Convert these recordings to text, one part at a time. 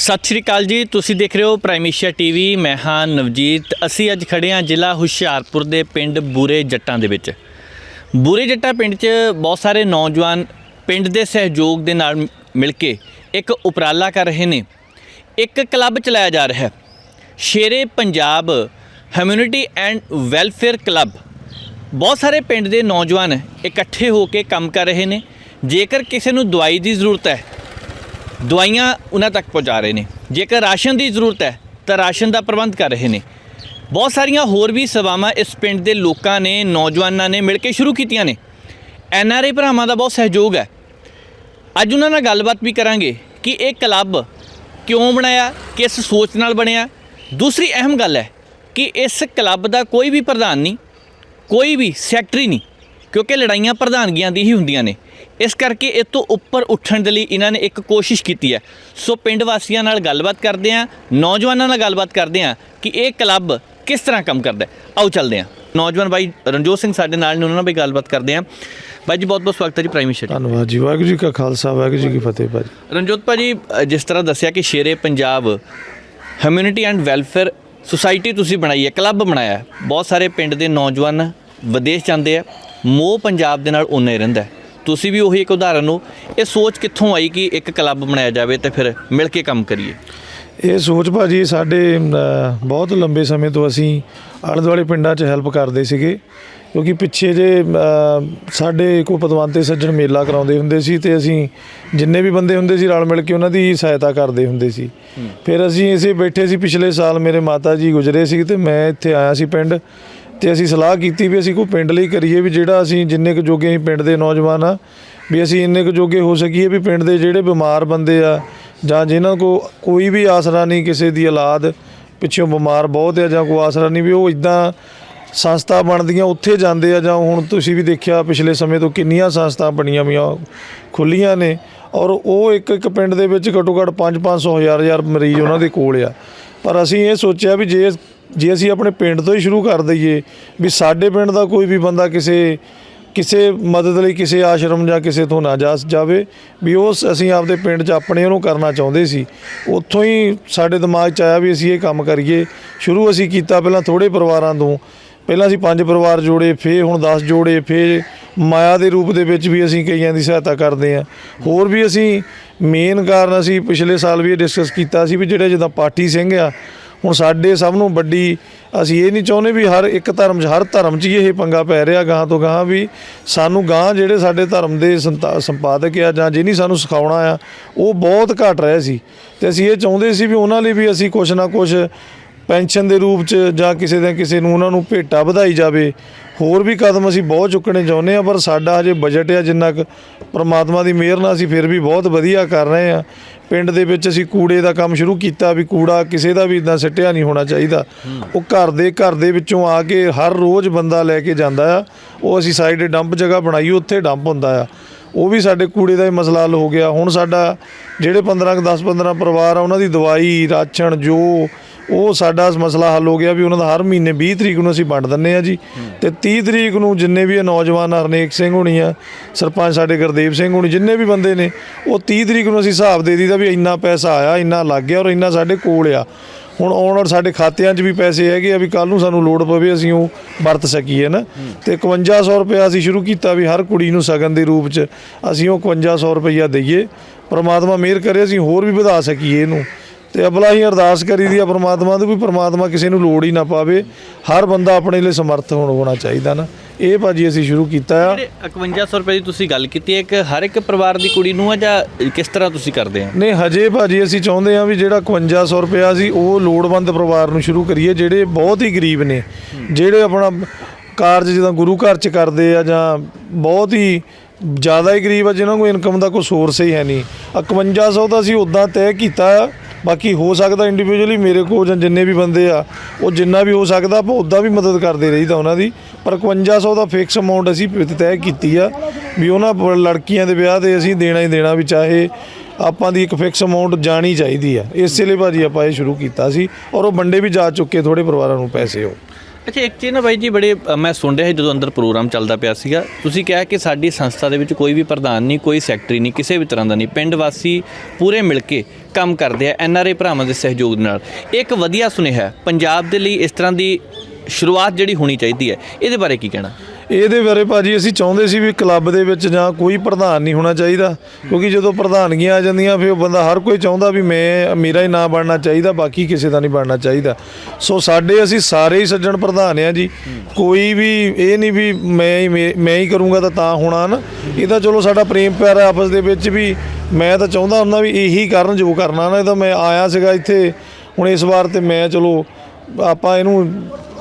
ਸਤਿ ਸ਼੍ਰੀ ਅਕਾਲ ਜੀ, ਤੁਸੀਂ ਦੇਖ ਰਹੇ ਹੋ ਪ੍ਰਾਈਮੇਸ਼ੀਆ ਟੀਵੀ ਮੈਂ ਹਾਂ ਨਵਜੀਤ। ਅਸੀਂ ਅੱਜ ਖੜੇ ਹਾਂ ਜ਼ਿਲ੍ਹਾ ਹੁਸ਼ਿਆਰਪੁਰ ਦੇ ਪਿੰਡ ਬੂਰੇ ਜੱਟਾਂ ਦੇ ਵਿੱਚ। ਬੂਰੇ ਜੱਟਾਂ ਪਿੰਡ 'ਚ ਬਹੁਤ ਸਾਰੇ ਨੌਜਵਾਨ ਪਿੰਡ ਦੇ ਸਹਿਯੋਗ ਦੇ ਨਾਲ ਮਿਲ ਕੇ ਇੱਕ ਉਪਰਾਲਾ ਕਰ ਰਹੇ ਨੇ। ਇੱਕ ਕਲੱਬ ਚਲਾਇਆ ਜਾ ਰਿਹਾ ਹੈ। Shere Punjab community and welfare club ਬਹੁਤ ਸਾਰੇ ਪਿੰਡ ਦੇ ਨੌਜਵਾਨ ਇਕੱਠੇ ਹੋ ਕੇ ਕੰਮ ਕਰ ਰਹੇ ਨੇ। ਜੇਕਰ ਕਿਸੇ ਨੂੰ ਦਵਾਈ ਦੀ ਜ਼ਰੂਰਤ ਹੈ ਦਵਾਈਆਂ ਉਹਨਾਂ ਤੱਕ ਪਹੁੰਚਾ ਰਹੇ ਨੇ। ਜੇਕਰ ਰਾਸ਼ਨ ਦੀ ਜ਼ਰੂਰਤ ਹੈ, ਤਾਂ ਰਾਸ਼ਨ ਦਾ ਪ੍ਰਬੰਧ ਕਰ ਰਹੇ ਨੇ। ਬਹੁਤ ਸਾਰੀਆਂ ਹੋਰ ਵੀ ਸੇਵਾਵਾਂ ਇਸ ਪਿੰਡ ਦੇ ਲੋਕਾਂ ਨੇ, ਨੌਜਵਾਨਾਂ ਨੇ ਮਿਲ ਕੇ ਸ਼ੁਰੂ ਕੀਤੀਆਂ ਨੇ। ਐਨ ਆਰ ਆਈ ਭਰਾਵਾਂ ਦਾ ਬਹੁਤ ਸਹਿਯੋਗ ਹੈ। ਅੱਜ ਉਹਨਾਂ ਨਾਲ ਗੱਲਬਾਤ ਵੀ ਕਰਾਂਗੇ ਕਿ ਇਹ ਕਲੱਬ ਕਿਉਂ ਬਣਾਇਆ, ਕਿਸ ਸੋਚ ਨਾਲ ਬਣਿਆ। ਦੂਸਰੀ ਅਹਿਮ ਗੱਲ ਹੈ ਕਿ ਇਸ ਕਲੱਬ ਦਾ ਕੋਈ ਵੀ ਪ੍ਰਧਾਨ ਨਹੀਂ, ਕੋਈ ਵੀ ਸੈਕਟਰੀ ਨਹੀਂ, ਕਿਉਂਕਿ ਲੜਾਈਆਂ ਪ੍ਰਧਾਨਗੀਆਂ ਦੀ ਹੀ ਹੁੰਦੀਆਂ ਨੇ। ਇਸ ਕਰਕੇ ਇਹ ਤੋਂ ਉੱਪਰ ਉੱਠਣ ਦੇ ਲਈ ਇਹਨਾਂ ਨੇ ਇੱਕ ਕੋਸ਼ਿਸ਼ ਕੀਤੀ ਹੈ। ਸੋ ਪਿੰਡ ਵਾਸੀਆਂ ਨਾਲ ਗੱਲਬਾਤ ਕਰਦੇ ਹਾਂ ਨੌਜਵਾਨਾਂ ਨਾਲ ਗੱਲਬਾਤ ਕਰਦੇ ਹਾਂ ਕਿ ਇਹ ਕਲੱਬ ਕਿਸ ਤਰ੍ਹਾਂ ਕੰਮ ਕਰਦਾ ਹੈ। ਆਓ ਚੱਲਦੇ ਹਾਂ। ਨੌਜਵਾਨ ਬਾਈ ਰਣਜੋਤ ਸਿੰਘ ਸਾਡੇ ਨਾਲ ਨੇ ਉਹਨਾਂ ਨਾਲ ਵੀ ਗੱਲਬਾਤ ਕਰਦੇ ਹਾਂ। ਬਾਈ ਜੀ ਬਹੁਤ ਬਹੁਤ ਸਵਾਗਤ ਹੈ ਜੀ ਪ੍ਰਾਈਮ ਮਿਸ਼ਨ ਧੰਨਵਾਦ ਜੀ ਵਾਹਿਗੁਰੂ ਜੀ ਕਾ ਖਾਲਸਾ ਵਾਹਿਗੁਰੂ ਜੀ ਕੀ ਫਤਿਹ ਭਾਜੀ। ਰਣਜੋਤ ਭਾਜੀ ਜਿਸ ਤਰ੍ਹਾਂ ਦੱਸਿਆ ਕਿ Shere Punjab community and welfare society ਤੁਸੀਂ ਬਣਾਈ ਹੈ ਕਲੱਬ ਬਣਾਇਆ ਬਹੁਤ ਸਾਰੇ ਪਿੰਡ ਦੇ ਨੌਜਵਾਨ ਵਿਦੇਸ਼ ਜਾਂਦੇ ਆ ਮੋਹ ਪੰਜਾਬ ਦੇ ਨਾਲ ਉਨਾ ਰਹਿੰਦਾ ਹੈ। ਤੁਸੀਂ ਵੀ ਉਹੀ ਇੱਕ ਉਦਾਹਰਨ ਹੋ ਇਹ ਸੋਚ ਕਿੱਥੋਂ ਆਈ ਕਿ ਇੱਕ ਕਲੱਬ ਬਣਾਇਆ ਜਾਵੇ ਤੇ ਫਿਰ ਮਿਲ ਕੇ ਕੰਮ ਕਰੀਏ? ਇਹ ਸੋਚ ਭਾਜੀ ਸਾਡੇ ਬਹੁਤ ਲੰਬੇ ਸਮੇਂ ਤੋਂ ਅਸੀਂ ਆਲੇ ਦੁਆਲੇ ਪਿੰਡਾਂ 'ਚ ਹੈਲਪ ਕਰਦੇ ਸੀਗੇ ਕਿਉਂਕਿ ਪਿੱਛੇ ਜੇ ਸਾਡੇ ਕੋ ਪਤਵੰਤੇ ਸੱਜਣ ਮੇਲਾ ਕਰਾਉਂਦੇ ਹੁੰਦੇ ਸੀ ਤੇ ਅਸੀਂ ਜਿੰਨੇ ਵੀ ਬੰਦੇ ਹੁੰਦੇ ਸੀ ਰਲ ਮਿਲ ਕੇ ਉਹਨਾਂ ਦੀ ਸਹਾਇਤਾ ਕਰਦੇ ਹੁੰਦੇ ਸੀ। ਫਿਰ ਅਸੀਂ ਇਸੇ ਬੈਠੇ ਸੀ ਪਿਛਲੇ ਸਾਲ ਮੇਰੇ ਮਾਤਾ ਜੀ ਗੁਜਰੇ ਸੀ ਤੇ ਮੈਂ ਇੱਥੇ ਆਇਆ ਸੀ ਪਿੰਡ ਤੇ ਅਸੀਂ ਸਲਾਹ ਕੀਤੀ ਵੀ ਅਸੀਂ ਕੋਈ ਪਿੰਡ ਲਈ ਕਰੀਏ ਵੀ ਜਿਹੜਾ ਅਸੀਂ ਜਿੰਨੇ ਕੁ ਜੋਗੇ ਅਸੀਂ ਪਿੰਡ ਦੇ ਨੌਜਵਾਨ ਆ, ਵੀ ਅਸੀਂ ਇੰਨੇ ਕੁ ਜੋਗੇ ਹੋ ਸਕੀਏ ਵੀ ਪਿੰਡ ਦੇ ਜਿਹੜੇ ਬਿਮਾਰ ਬੰਦੇ ਆ ਜਾਂ ਜਿਨ੍ਹਾਂ ਕੋ ਕੋਈ ਵੀ ਆਸਰਾ ਨਹੀਂ ਕਿਸੇ ਦੀ ਔਲਾਦ ਪਿੱਛੋਂ ਬਿਮਾਰ ਬਹੁਤ ਆ ਜਾਂ ਕੋਈ ਆਸਰਾ ਨਹੀਂ ਵੀ ਉਹ ਇਦਾਂ ਸੰਸਥਾ ਬਣਦੀਆਂ ਉੱਥੇ ਜਾਂਦੇ ਆ ਜਾਂ ਹੁਣ ਤੁਸੀਂ ਵੀ ਦੇਖਿਆ ਪਿਛਲੇ ਸਮੇਂ ਤੋਂ ਕਿੰਨੀਆਂ ਸੰਸਥਾ ਬਣੀਆਂ ਵੀਆਂ ਖੁੱਲੀਆਂ ਨੇ ਔਰ ਉਹ ਇੱਕ ਇੱਕ ਪਿੰਡ ਦੇ ਵਿੱਚ ਘੱਟੋ ਘੱਟ 5-500 ਹਜ਼ਾਰ ਹਜ਼ਾਰ ਮਰੀਜ਼ ਉਹਨਾਂ ਦੇ ਕੋਲ ਆ। ਪਰ ਅਸੀਂ ਇਹ ਸੋਚਿਆ ਵੀ ਜੇ ਜੇ ਅਸੀਂ ਆਪਣੇ ਪਿੰਡ ਤੋਂ ਹੀ ਸ਼ੁਰੂ ਕਰ ਦਈਏ ਵੀ ਸਾਡੇ ਪਿੰਡ ਦਾ ਕੋਈ ਵੀ ਬੰਦਾ ਕਿਸੇ ਕਿਸੇ ਮਦਦ ਲਈ ਕਿਸੇ ਆਸ਼ਰਮ ਜਾਂ ਕਿਸੇ ਤੋਂ ਨਾ ਜਾ ਜਾਵੇ, ਵੀ ਉਹ ਅਸੀਂ ਆਪਦੇ ਪਿੰਡ 'ਚ ਆਪਣੇ ਉਹਨੂੰ ਕਰਨਾ ਚਾਹੁੰਦੇ ਸੀ। ਉੱਥੋਂ ਹੀ ਸਾਡੇ ਦਿਮਾਗ 'ਚ ਆਇਆ ਵੀ ਅਸੀਂ ਇਹ ਕੰਮ ਕਰੀਏ। ਸ਼ੁਰੂ ਅਸੀਂ ਕੀਤਾ ਪਹਿਲਾਂ ਥੋੜੇ ਪਰਿਵਾਰਾਂ ਤੋਂ। ਪਹਿਲਾਂ ਅਸੀਂ ਪੰਜ ਪਰਿਵਾਰ ਜੋੜੇ ਫੇ ਹੁਣ 10 ਜੋੜੇ ਫੇ ਮਾਇਆ ਦੇ ਰੂਪ ਦੇ ਵਿੱਚ ਵੀ ਅਸੀਂ ਕਈਆਂ ਦੀ ਸਹਾਇਤਾ ਕਰਦੇ ਹਾਂ। ਹੋਰ ਵੀ ਅਸੀਂ ਮੇਨ ਕਾਰਨ ਅਸੀਂ ਪਿਛਲੇ ਸਾਲ ਵੀ ਇਹ ਡਿਸਕਸ ਕੀਤਾ ਸੀ ਵੀ ਜਿਹੜੇ ਜਿੱਦਾਂ ਪਾਠੀ ਸਿੰਘ ਆ, ਹੁਣ ਸਾਡੇ ਸਭ ਨੂੰ ਵੱਡੀ ਅਸੀਂ ਇਹ ਨਹੀਂ ਚਾਹੁੰਦੇ ਵੀ ਹਰ ਇੱਕ ਧਰਮ 'ਚ, ਹਰ ਧਰਮ 'ਚ ਹੀ ਇਹ ਪੰਗਾ ਪੈ ਰਿਹਾ ਗਾਂ ਤੋਂ ਗਾਂ ਵੀ ਸਾਨੂੰ ਗਾਂ ਜਿਹੜੇ ਸਾਡੇ ਧਰਮ ਦੇ ਸੰਤਾ- ਸੰਪਾਦਕ ਆ ਜਾਂ ਜਿਹਨੀ ਸਾਨੂੰ ਸਿਖਾਉਣਾ ਆ, ਉਹ ਬਹੁਤ ਘਟ ਰਹੇ ਸੀ। ਤੇ ਅਸੀਂ ਇਹ ਚਾਹੁੰਦੇ ਸੀ ਵੀ ਉਹਨਾਂ ਲਈ ਵੀ ਅਸੀਂ ਕੁਛ ਨਾ ਕੁਛ ਪੈਨਸ਼ਨ ਦੇ ਰੂਪ 'ਚ ਜਾਂ ਕਿਸੇ ਦਾ ਕਿਸੇ ਨੂੰ ਉਹਨਾਂ ਨੂੰ ਭੇਟਾ ਵਧਾਈ ਜਾਵੇ, ਹੋਰ ਵੀ ਕਦਮ ਅਸੀਂ ਬਹੁਤ ਚੁੱਕਣੇ ਚਾਹੁੰਦੇ ਆ ਪਰ ਸਾਡਾ ਹਜੇ ਬਜਟ ਆ ਜਿੰਨਾ ਕੁ ਪ੍ਰਮਾਤਮਾ ਦੀ ਮਿਹਰ ਨਾਲ ਅਸੀਂ ਫਿਰ ਵੀ ਬਹੁਤ ਵਧੀਆ ਕਰ ਰਹੇ ਆ ਪਿੰਡ ਦੇ ਵਿੱਚ ਅਸੀਂ ਕੂੜੇ ਦਾ ਕੰਮ ਸ਼ੁਰੂ ਕੀਤਾ ਵੀ ਕੂੜਾ ਕਿਸੇ ਦਾ ਵੀ ਇਦਾਂ ਸਿੱਟਿਆ ਨਹੀਂ ਹੋਣਾ ਚਾਹੀਦਾ। ਉਹ ਘਰ ਦੇ ਘਰ ਦੇ ਵਿੱਚੋਂ ਆ ਕੇ ਹਰ ਰੋਜ਼ ਬੰਦਾ ਲੈ ਕੇ ਜਾਂਦਾ ਆ। ਉਹ ਅਸੀਂ ਸਾਈਡ ਡੰਪ ਜਗ੍ਹਾ ਬਣਾਈ, ਉੱਥੇ ਡੰਪ ਹੁੰਦਾ ਆ। ਉਹ ਵੀ ਸਾਡੇ ਕੂੜੇ ਦਾ ਹੀ ਮਸਲਾ ਹੱਲ ਹੋ ਗਿਆ। ਹੁਣ ਸਾਡਾ ਜਿਹੜੇ 15 ਕੁ 10 15 ਪਰਿਵਾਰ ਆ, ਉਹਨਾਂ ਦੀ ਦਵਾਈ, ਰਾਸ਼ਨ, ਜੋ ਉਹ ਸਾਡਾ ਮਸਲਾ ਹੱਲ ਹੋ ਗਿਆ ਵੀ ਉਹਨਾਂ ਦਾ ਹਰ ਮਹੀਨੇ 20 ਤਰੀਕ ਨੂੰ ਅਸੀਂ ਵੰਡ ਦਿੰਨੇ ਆ ਜੀ। ਤੇ 30 ਤਰੀਕ ਨੂੰ ਜਿੰਨੇ ਵੀ ਇਹ ਨੌਜਵਾਨ ਹਰਨੇਕ ਸਿੰਘ ਹੋਣੀ ਆ ਸਰਪੰਚ ਸਾਡੇ ਗੁਰਦੇਵ ਸਿੰਘ ਹੋਣੀ, ਜਿੰਨੇ ਵੀ ਬੰਦੇ ਨੇ, ਉਹ 30 ਤਰੀਕ ਨੂੰ ਅਸੀਂ ਹਿਸਾਬ ਦੇ ਦਈਦਾ ਵੀ ਇੰਨਾ ਪੈਸਾ ਆਇਆ, ਇੰਨਾ ਲੱਗ ਗਿਆ ਔਰ ਇੰਨਾ ਸਾਡੇ ਕੋਲ ਆ। ਹੁਣ ਆਉਣ ਔਰ ਸਾਡੇ ਖਾਤਿਆਂ 'ਚ ਵੀ ਪੈਸੇ ਹੈਗੇ ਆ ਵੀ ਕੱਲ ਨੂੰ ਸਾਨੂੰ ਲੋੜ ਪਵੇ ਅਸੀਂ ਉਹ ਵਰਤ ਸਕੀਏ ਨਾ। ਤੇ 5100 ਰੁਪਏ ਅਸੀਂ ਸ਼ੁਰੂ ਕੀਤਾ ਵੀ ਹਰ ਕੁੜੀ ਨੂੰ ਸਗਨ ਦੇ ਰੂਪ 'ਚ ਅਸੀਂ ਉਹ 5100 ਰੁਪਈਆ ਦਈਏ। ਪਰਮਾਤਮਾ ਮਿਹਰ ਕਰੇ ਅਸੀਂ ਹੋਰ ਵੀ ਵਧਾ ਸਕੀਏ ਇਹਨੂੰ। ਤੇ ਅਬਲਾ ਹੀ ਅਰਦਾਸ ਕਰੀਦੀ ਆ ਪ੍ਰਮਾਤਮਾ ਤੋਂ ਵੀ ਪ੍ਰਮਾਤਮਾ ਕਿਸੇ ਨੂੰ ਲੋੜ ਹੀ ਨਾ ਪਾਵੇ। ਹਰ ਬੰਦਾ ਆਪਣੇ ਲਈ ਸਮਰਥ ਹੋਣ ਹੋਣਾ ਚਾਹੀਦਾ ਨਾ। ਇਹ ਭਾਜੀ ਅਸੀਂ ਸ਼ੁਰੂ ਕੀਤਾ ਆ। ਜਿਹੜੇ 5100 ਰੁਪਏ ਦੀ ਤੁਸੀਂ ਗੱਲ ਕੀਤੀ ਹੈ ਇੱਕ ਹਰ ਇੱਕ ਪਰਿਵਾਰ ਦੀ ਕੁੜੀ ਨੂੰ ਆ ਜਾਂ ਕਿਸ ਤਰ੍ਹਾਂ ਤੁਸੀਂ ਕਰਦੇ ਆ? ਨਹੀਂ ਹਜੇ ਭਾਜੀ ਅਸੀਂ ਚਾਹੁੰਦੇ ਹਾਂ ਵੀ ਜਿਹੜਾ 5100 ਰੁਪਇਆ ਸੀ ਉਹ ਲੋੜਵੰਦ ਪਰਿਵਾਰ ਨੂੰ ਸ਼ੁਰੂ ਕਰੀਏ ਜਿਹੜੇ ਬਹੁਤ ਹੀ ਗਰੀਬ ਨੇ। ਜਿਹੜੇ ਆਪਣਾ ਕਾਰਜ ਜਿੱਦਾਂ ਗੁਰੂ ਘਰ ਚ ਕਰਦੇ ਆ ਜਾਂ ਬਹੁਤ ਹੀ ਜ਼ਿਆਦਾ ਹੀ ਗਰੀਬ ਆ ਜਿਨ੍ਹਾਂ ਕੋਲ ਇਨਕਮ ਦਾ ਕੋਈ ਸੋਰਸ ਹੀ ਹੈ ਨਹੀਂ। 5100 ਤਾਂ ਅਸੀਂ ਉਦਾਂ ਤੈਅ ਕੀਤਾ ਆ ਬਾਕੀ ਹੋ ਸਕਦਾ ਇੰਡੀਵਿਜੂਅਲੀ ਮੇਰੇ ਕੋਲ ਜਾਂ ਜਿੰਨੇ ਵੀ ਬੰਦੇ ਆ, ਉਹ ਜਿੰਨਾ ਵੀ ਹੋ ਸਕਦਾ, ਆਪਾਂ ਉਦਾਂ ਵੀ ਮਦਦ ਕਰਦੇ ਰਹੀਦਾ ਉਹਨਾਂ ਦੀ। ਪਰ 5100 ਦਾ ਫਿਕਸ ਅਮਾਉਂਟ ਅਸੀਂ ਤੈਅ ਕੀਤੀ ਆ ਵੀ ਉਹਨਾਂ ਲੜਕੀਆਂ ਦੇ ਵਿਆਹ ਤੇ ਅਸੀਂ ਦੇਣਾ ਹੀ ਦੇਣਾ ਵੀ ਚਾਹੇ ਆਪਾਂ ਦੀ ਇੱਕ ਫਿਕਸ ਅਮਾਉਂਟ ਜਾਣੀ ਚਾਹੀਦੀ ਆ। ਇਸੇ ਲਈ ਭਾਜੀ ਆਪਾਂ ਇਹ ਸ਼ੁਰੂ ਕੀਤਾ ਸੀ ਔਰ ਉਹ ਵੰਡੇ ਵੀ ਜਾ ਚੁੱਕੇ ਥੋੜੇ ਪਰਿਵਾਰਾਂ ਨੂੰ ਪੈਸੇ ਉਹ। ਅੱਛਾ, ਇੱਕ ਚੀਜ਼ ਨਾ ਬਾਈ ਜੀ ਬੜੇ ਮੈਂ ਸੁਣ ਰਿਹਾ ਸੀ ਜਦੋਂ ਅੰਦਰ ਪ੍ਰੋਗਰਾਮ ਚੱਲਦਾ ਪਿਆ ਸੀਗਾ, ਤੁਸੀਂ ਕਿਹਾ ਕਿ ਸਾਡੀ ਸੰਸਥਾ ਦੇ ਵਿੱਚ ਕੋਈ ਵੀ ਪ੍ਰਧਾਨ ਨਹੀਂ, ਕੋਈ ਸੈਕਟਰੀ ਨਹੀਂ, ਕਿਸੇ ਵੀ ਤਰ੍ਹਾਂ ਦਾ ਨਹੀਂ। ਪਿੰਡ ਵਾਸੀ ਪੂਰੇ ਮਿਲ ਕੇ ਕੰਮ ਕਰਦੇ ਆ ਐਨ ਆਰ ਐਨਆਰਏ ਭਰਾਵਾਂ ਦੇ ਸਹਿਯੋਗ ਨਾਲ। ਇਹ ਇੱਕ ਵਧੀਆ ਸੁਨੇਹਾ ਹੈ, ਪੰਜਾਬ ਦੇ ਲਈ ਇਸ ਤਰ੍ਹਾਂ ਦੀ ਸ਼ੁਰੂਆਤ ਜਿਹੜੀ ਹੋਣੀ ਚਾਹੀਦੀ ਹੈ, ਇਹਦੇ ਬਾਰੇ ਕੀ ਕਹਿਣਾ? ਇਹਦੇ ਬਾਰੇ ਭਾਜੀ ਅਸੀਂ ਚਾਹੁੰਦੇ ਸੀ ਵੀ ਕਲੱਬ ਦੇ ਵਿੱਚ ਜਾਂ ਕੋਈ ਪ੍ਰਧਾਨ ਨਹੀਂ ਹੋਣਾ ਚਾਹੀਦਾ, ਕਿਉਂਕਿ ਜਦੋਂ ਪ੍ਰਧਾਨਗੀਆਂ ਆ ਜਾਂਦੀਆਂ, ਫਿਰ ਉਹ ਬੰਦਾ ਹਰ ਕੋਈ ਚਾਹੁੰਦਾ ਵੀ ਮੈਂ, ਮੇਰਾ ਹੀ ਨਾਂ ਬਣਨਾ ਚਾਹੀਦਾ, ਬਾਕੀ ਕਿਸੇ ਦਾ ਨਹੀਂ ਬਣਨਾ ਚਾਹੀਦਾ। ਸੋ ਸਾਡੇ ਅਸੀਂ ਸਾਰੇ ਹੀ ਸੱਜਣ ਪ੍ਰਧਾਨ ਆ ਜੀ। ਕੋਈ ਵੀ ਇਹ ਨਹੀਂ ਵੀ ਮੈਂ ਹੀ, ਮੇ- ਮੈਂ ਹੀ ਕਰੂੰਗਾ ਤਾਂ ਤਾਂ ਹੋਣਾ ਨਾ। ਇਹ ਤਾਂ ਚਲੋ ਸਾਡਾ ਪ੍ਰੇਮ ਪਿਆਰ ਹੈ ਆਪਸ ਦੇ ਵਿੱਚ ਵੀ ਮੈਂ ਤਾਂ ਚਾਹੁੰਦਾ ਹੁੰਦਾ ਵੀ ਇਹੀ ਕਰਨ ਜੋ ਕਰਨਾ ਨਾ ਇਹ ਤਾਂ ਮੈਂ ਆਇਆ ਸੀਗਾ ਇੱਥੇ ਹੁਣ ਇਸ ਵਾਰ ਤੇ ਮੈਂ ਚਲੋ ਆਪਾਂ ਇਹਨੂੰ